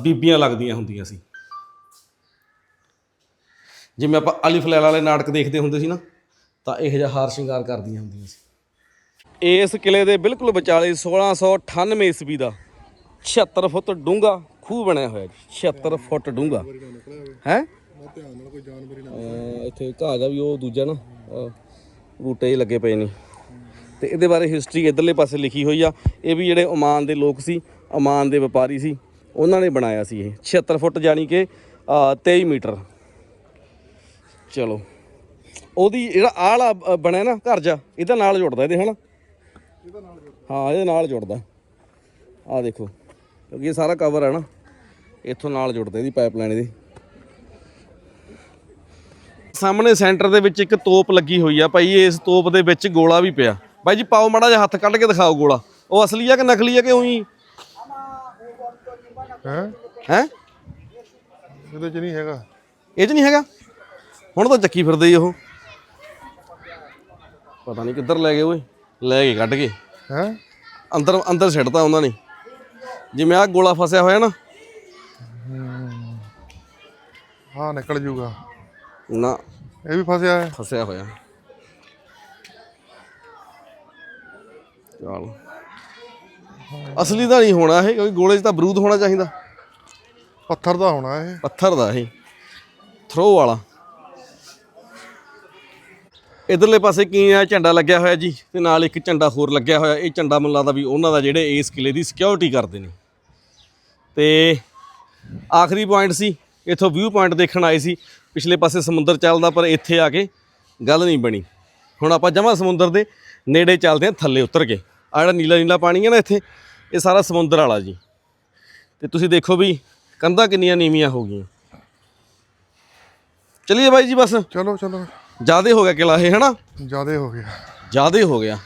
ਬੀਬੀਆਂ ਲੱਗਦੀਆਂ ਹੁੰਦੀਆਂ ਸੀ। ਜਿਵੇਂ ਆਪਾਂ ਅਲਿਫ ਲੈਲਾ ਵਾਲੇ ਨਾਟਕ ਦੇਖਦੇ ਹੁੰਦੇ ਸੀ ਨਾ, ਤਾਂ ਇਹੋ ਜਿਹਾ ਹਾਰ ਸ਼ਿੰਗਾਰ ਕਰਦੀਆਂ ਹੁੰਦੀਆਂ ਸੀ। ਇਸ ਕਿਲੇ ਦੇ ਬਿਲਕੁਲ ਵਿਚਾਲੇ 1698 ਈਸਵੀ ਦਾ 76 ਫੁੱਟ ਡੂੰਘਾ ਖੂਹ ਬਣਿਆ ਹੋਇਆ ਜੀ 76 ਫੁੱਟ ਡੂੰਘਾ। ਹੈ? ਧਿਆਨ ਨਾਲ ਕੋਈ ਜਾਨਵਰ ਅਹ ਇੱਥੇ ਘਾਹ ਦਾ ਵੀ ਉਹ ਦੂਜਾ ਨਾ, ਅਹ ਬੂਟੇ ਜਿਹੇ ਲੱਗੇ ਪਏ ਨੇ। ਤੇ ਇਹਦੇ ਬਾਰੇ ਹਿਸਟਰੀ ਇਧਰਲੇ ਪਾਸੇ ਲਿਖੀ ਹੋਈ ਆ। ਇਹ ਵੀ ਜਿਹੜੇ ਓਮਾਨ ਦੇ ਲੋਕ ਸੀ, ਓਮਾਨ ਦੇ ਵਪਾਰੀ ਸੀ, ਉਹਨਾਂ ਨੇ ਬਣਾਇਆ ਸੀ ਇਹ। 76 ਫੁੱਟ ਜਾਣੀ ਕਿ, ਅਹ 23 ਮੀਟਰ। ਚਲੋ। ਉਹਦੀ ਜਿਹੜਾ ਆਲਾ ਬਣਿਆ ਨਾ ਘਰ ਜਾ ਇਹਦਾ ਨਾਲ ਜੁੜਦਾ ਇਹਦੇ, ਹਨਾ? ਹਾਂ, ਇਹਦੇ ਨਾਲ ਜੁੜਦਾ। ਆਹ ਦੇਖੋ, ਕਿਉਂਕਿ ਇਹ ਸਾਰਾ ਕਵਰ ਹੈ ਨਾ। ਇੱਥੋਂ ਨਾਲ ਜੁੜਦਾ ਇਹਦੀ ਪਾਈਪਲਾਈਨ ਇਹਦੀ। ਸਾਹਮਣੇ ਸੈਂਟਰ ਦੇ ਵਿੱਚ ਇੱਕ ਤੋਪ ਲੱਗੀ ਹੋਈ ਆ ਭਾਈ ਇਸ ਤੋਪ ਦੇ ਵਿੱਚ ਗੋਲਾ ਵੀ ਪਿਆ। ਬਾਈ ਜੀ ਪਾਓ ਮਾੜਾ ਜਿਹਾ ਹੱਥ ਕੱਢ ਕੇ ਦਿਖਾਓ ਗੋਲਾ। ਉਹ ਅਸਲੀ ਆ ਕਿ ਨਕਲੀ ਆ ਕਿ ਉਹੀ? ਹੈ? ਹੈ? ਇਹਦੇ ਚ ਨਹੀਂ ਹੈਗਾ। ਇਹ 'ਚ ਨਹੀਂ ਹੈਗਾ? ਹੁਣ ਤਾਂ ਚੱਕੀ ਫਿਰਦੇ ਹੀ ਉਹ। ਪਤਾ ਨਹੀਂ ਕਿੱਧਰ ਲੈ ਗਏ ਓਏ। ਲੈ ਕੇ ਕੱਢ ਕੇ। ਹੈ? ਅੰਦਰ ਅੰਦਰ ਛੱਡਤਾ ਉਹਨਾਂ ਨੇ। ਜਿਵੇਂ ਆ ਗੋਲਾ ਫਸਿਆ ਹੋਇਆ ਨਾ ਹਾਂ। ਨਿਕਲ ਜੂਗਾ। ਨਾ। ਇਹ ਵੀ ਫਸਿਆ ਹੈ ਫਸਿਆ ਹੋਇਆ। ਚਲ। ਅਸਲੀ ਤਾਂ ਨਹੀਂ ਹੋਣਾ ਇਹ ਕਿਉਂਕਿ ਗੋਲੇ 'ਚ ਤਾਂ ਬਰੂਦ ਹੋਣਾ ਚਾਹੀਦਾ। ਪੱਥਰ ਦਾ ਹੋਣਾ ਇਹ। ਪੱਥਰ ਦਾ ਇਹ। ਥਰੋ ਵਾਲਾ। ਇਧਰਲੇ ਪਾਸੇ ਕੀ ਆ? ਝੰਡਾ ਲੱਗਿਆ ਹੋਇਆ ਜੀ ਤੇ ਨਾਲ ਇੱਕ ਝੰਡਾ ਹੋਰ ਲੱਗਿਆ ਹੋਇਆ। ਇਹ ਝੰਡਾ ਮੈਨੂੰ ਲੱਗਦਾ ਵੀ ਉਹਨਾਂ ਦਾ ਜਿਹੜੇ ਇਸ ਕਿਲੇ ਦੀ ਸਿਕਿਉਰਿਟੀ ਕਰਦੇ ਨੇ। ਤੇ ਆਖਰੀ ਪੁਆਇੰਟ ਸੀ ਇੱਥੋਂ ਵਿਊ ਪੁਆਇੰਟ ਦੇਖਣ ਆਏ ਸੀ ਪਿਛਲੇ ਪਾਸੇ ਸਮੁੰਦਰ ਚੱਲਦਾ ਪਰ ਇੱਥੇ ਆ ਕੇ ਗੱਲ ਨਹੀਂ ਬਣੀ। ਹੁਣ ਆਪਾਂ ਜਮਾ ਸਮੁੰਦਰ ਦੇ ਨੇੜੇ ਚੱਲਦੇ ਹਾਂ ਥੱਲੇ ਉਤਰ ਕੇ। ਆ ਜਿਹੜਾ ਨੀਲਾ ਨੀਲਾ ਪਾਣੀ ਹੈ ਨਾ ਇੱਥੇ ਇਹ ਸਾਰਾ ਸਮੁੰਦਰ ਵਾਲਾ ਜੀ। ਤੇ ਤੁਸੀਂ ਦੇਖੋ ਵੀ ਕੰਧਾਂ ਕਿੰਨੀਆਂ ਨੀਵੀਆਂ ਹੋ ਗਈਆਂ। ਚਲਿਏ ਬਾਈ ਜੀ ਬਸ। ਚਲੋ ਚਲੋ। ਜਿਆਦੇ ਹੋ ਗਿਆ ਕਿਲਾ ਇਹ ਹਨਾ? ਜਿਆਦੇ ਹੋ ਗਿਆ। ਜਿਆਦੇ ਹੋ ਗਿਆ।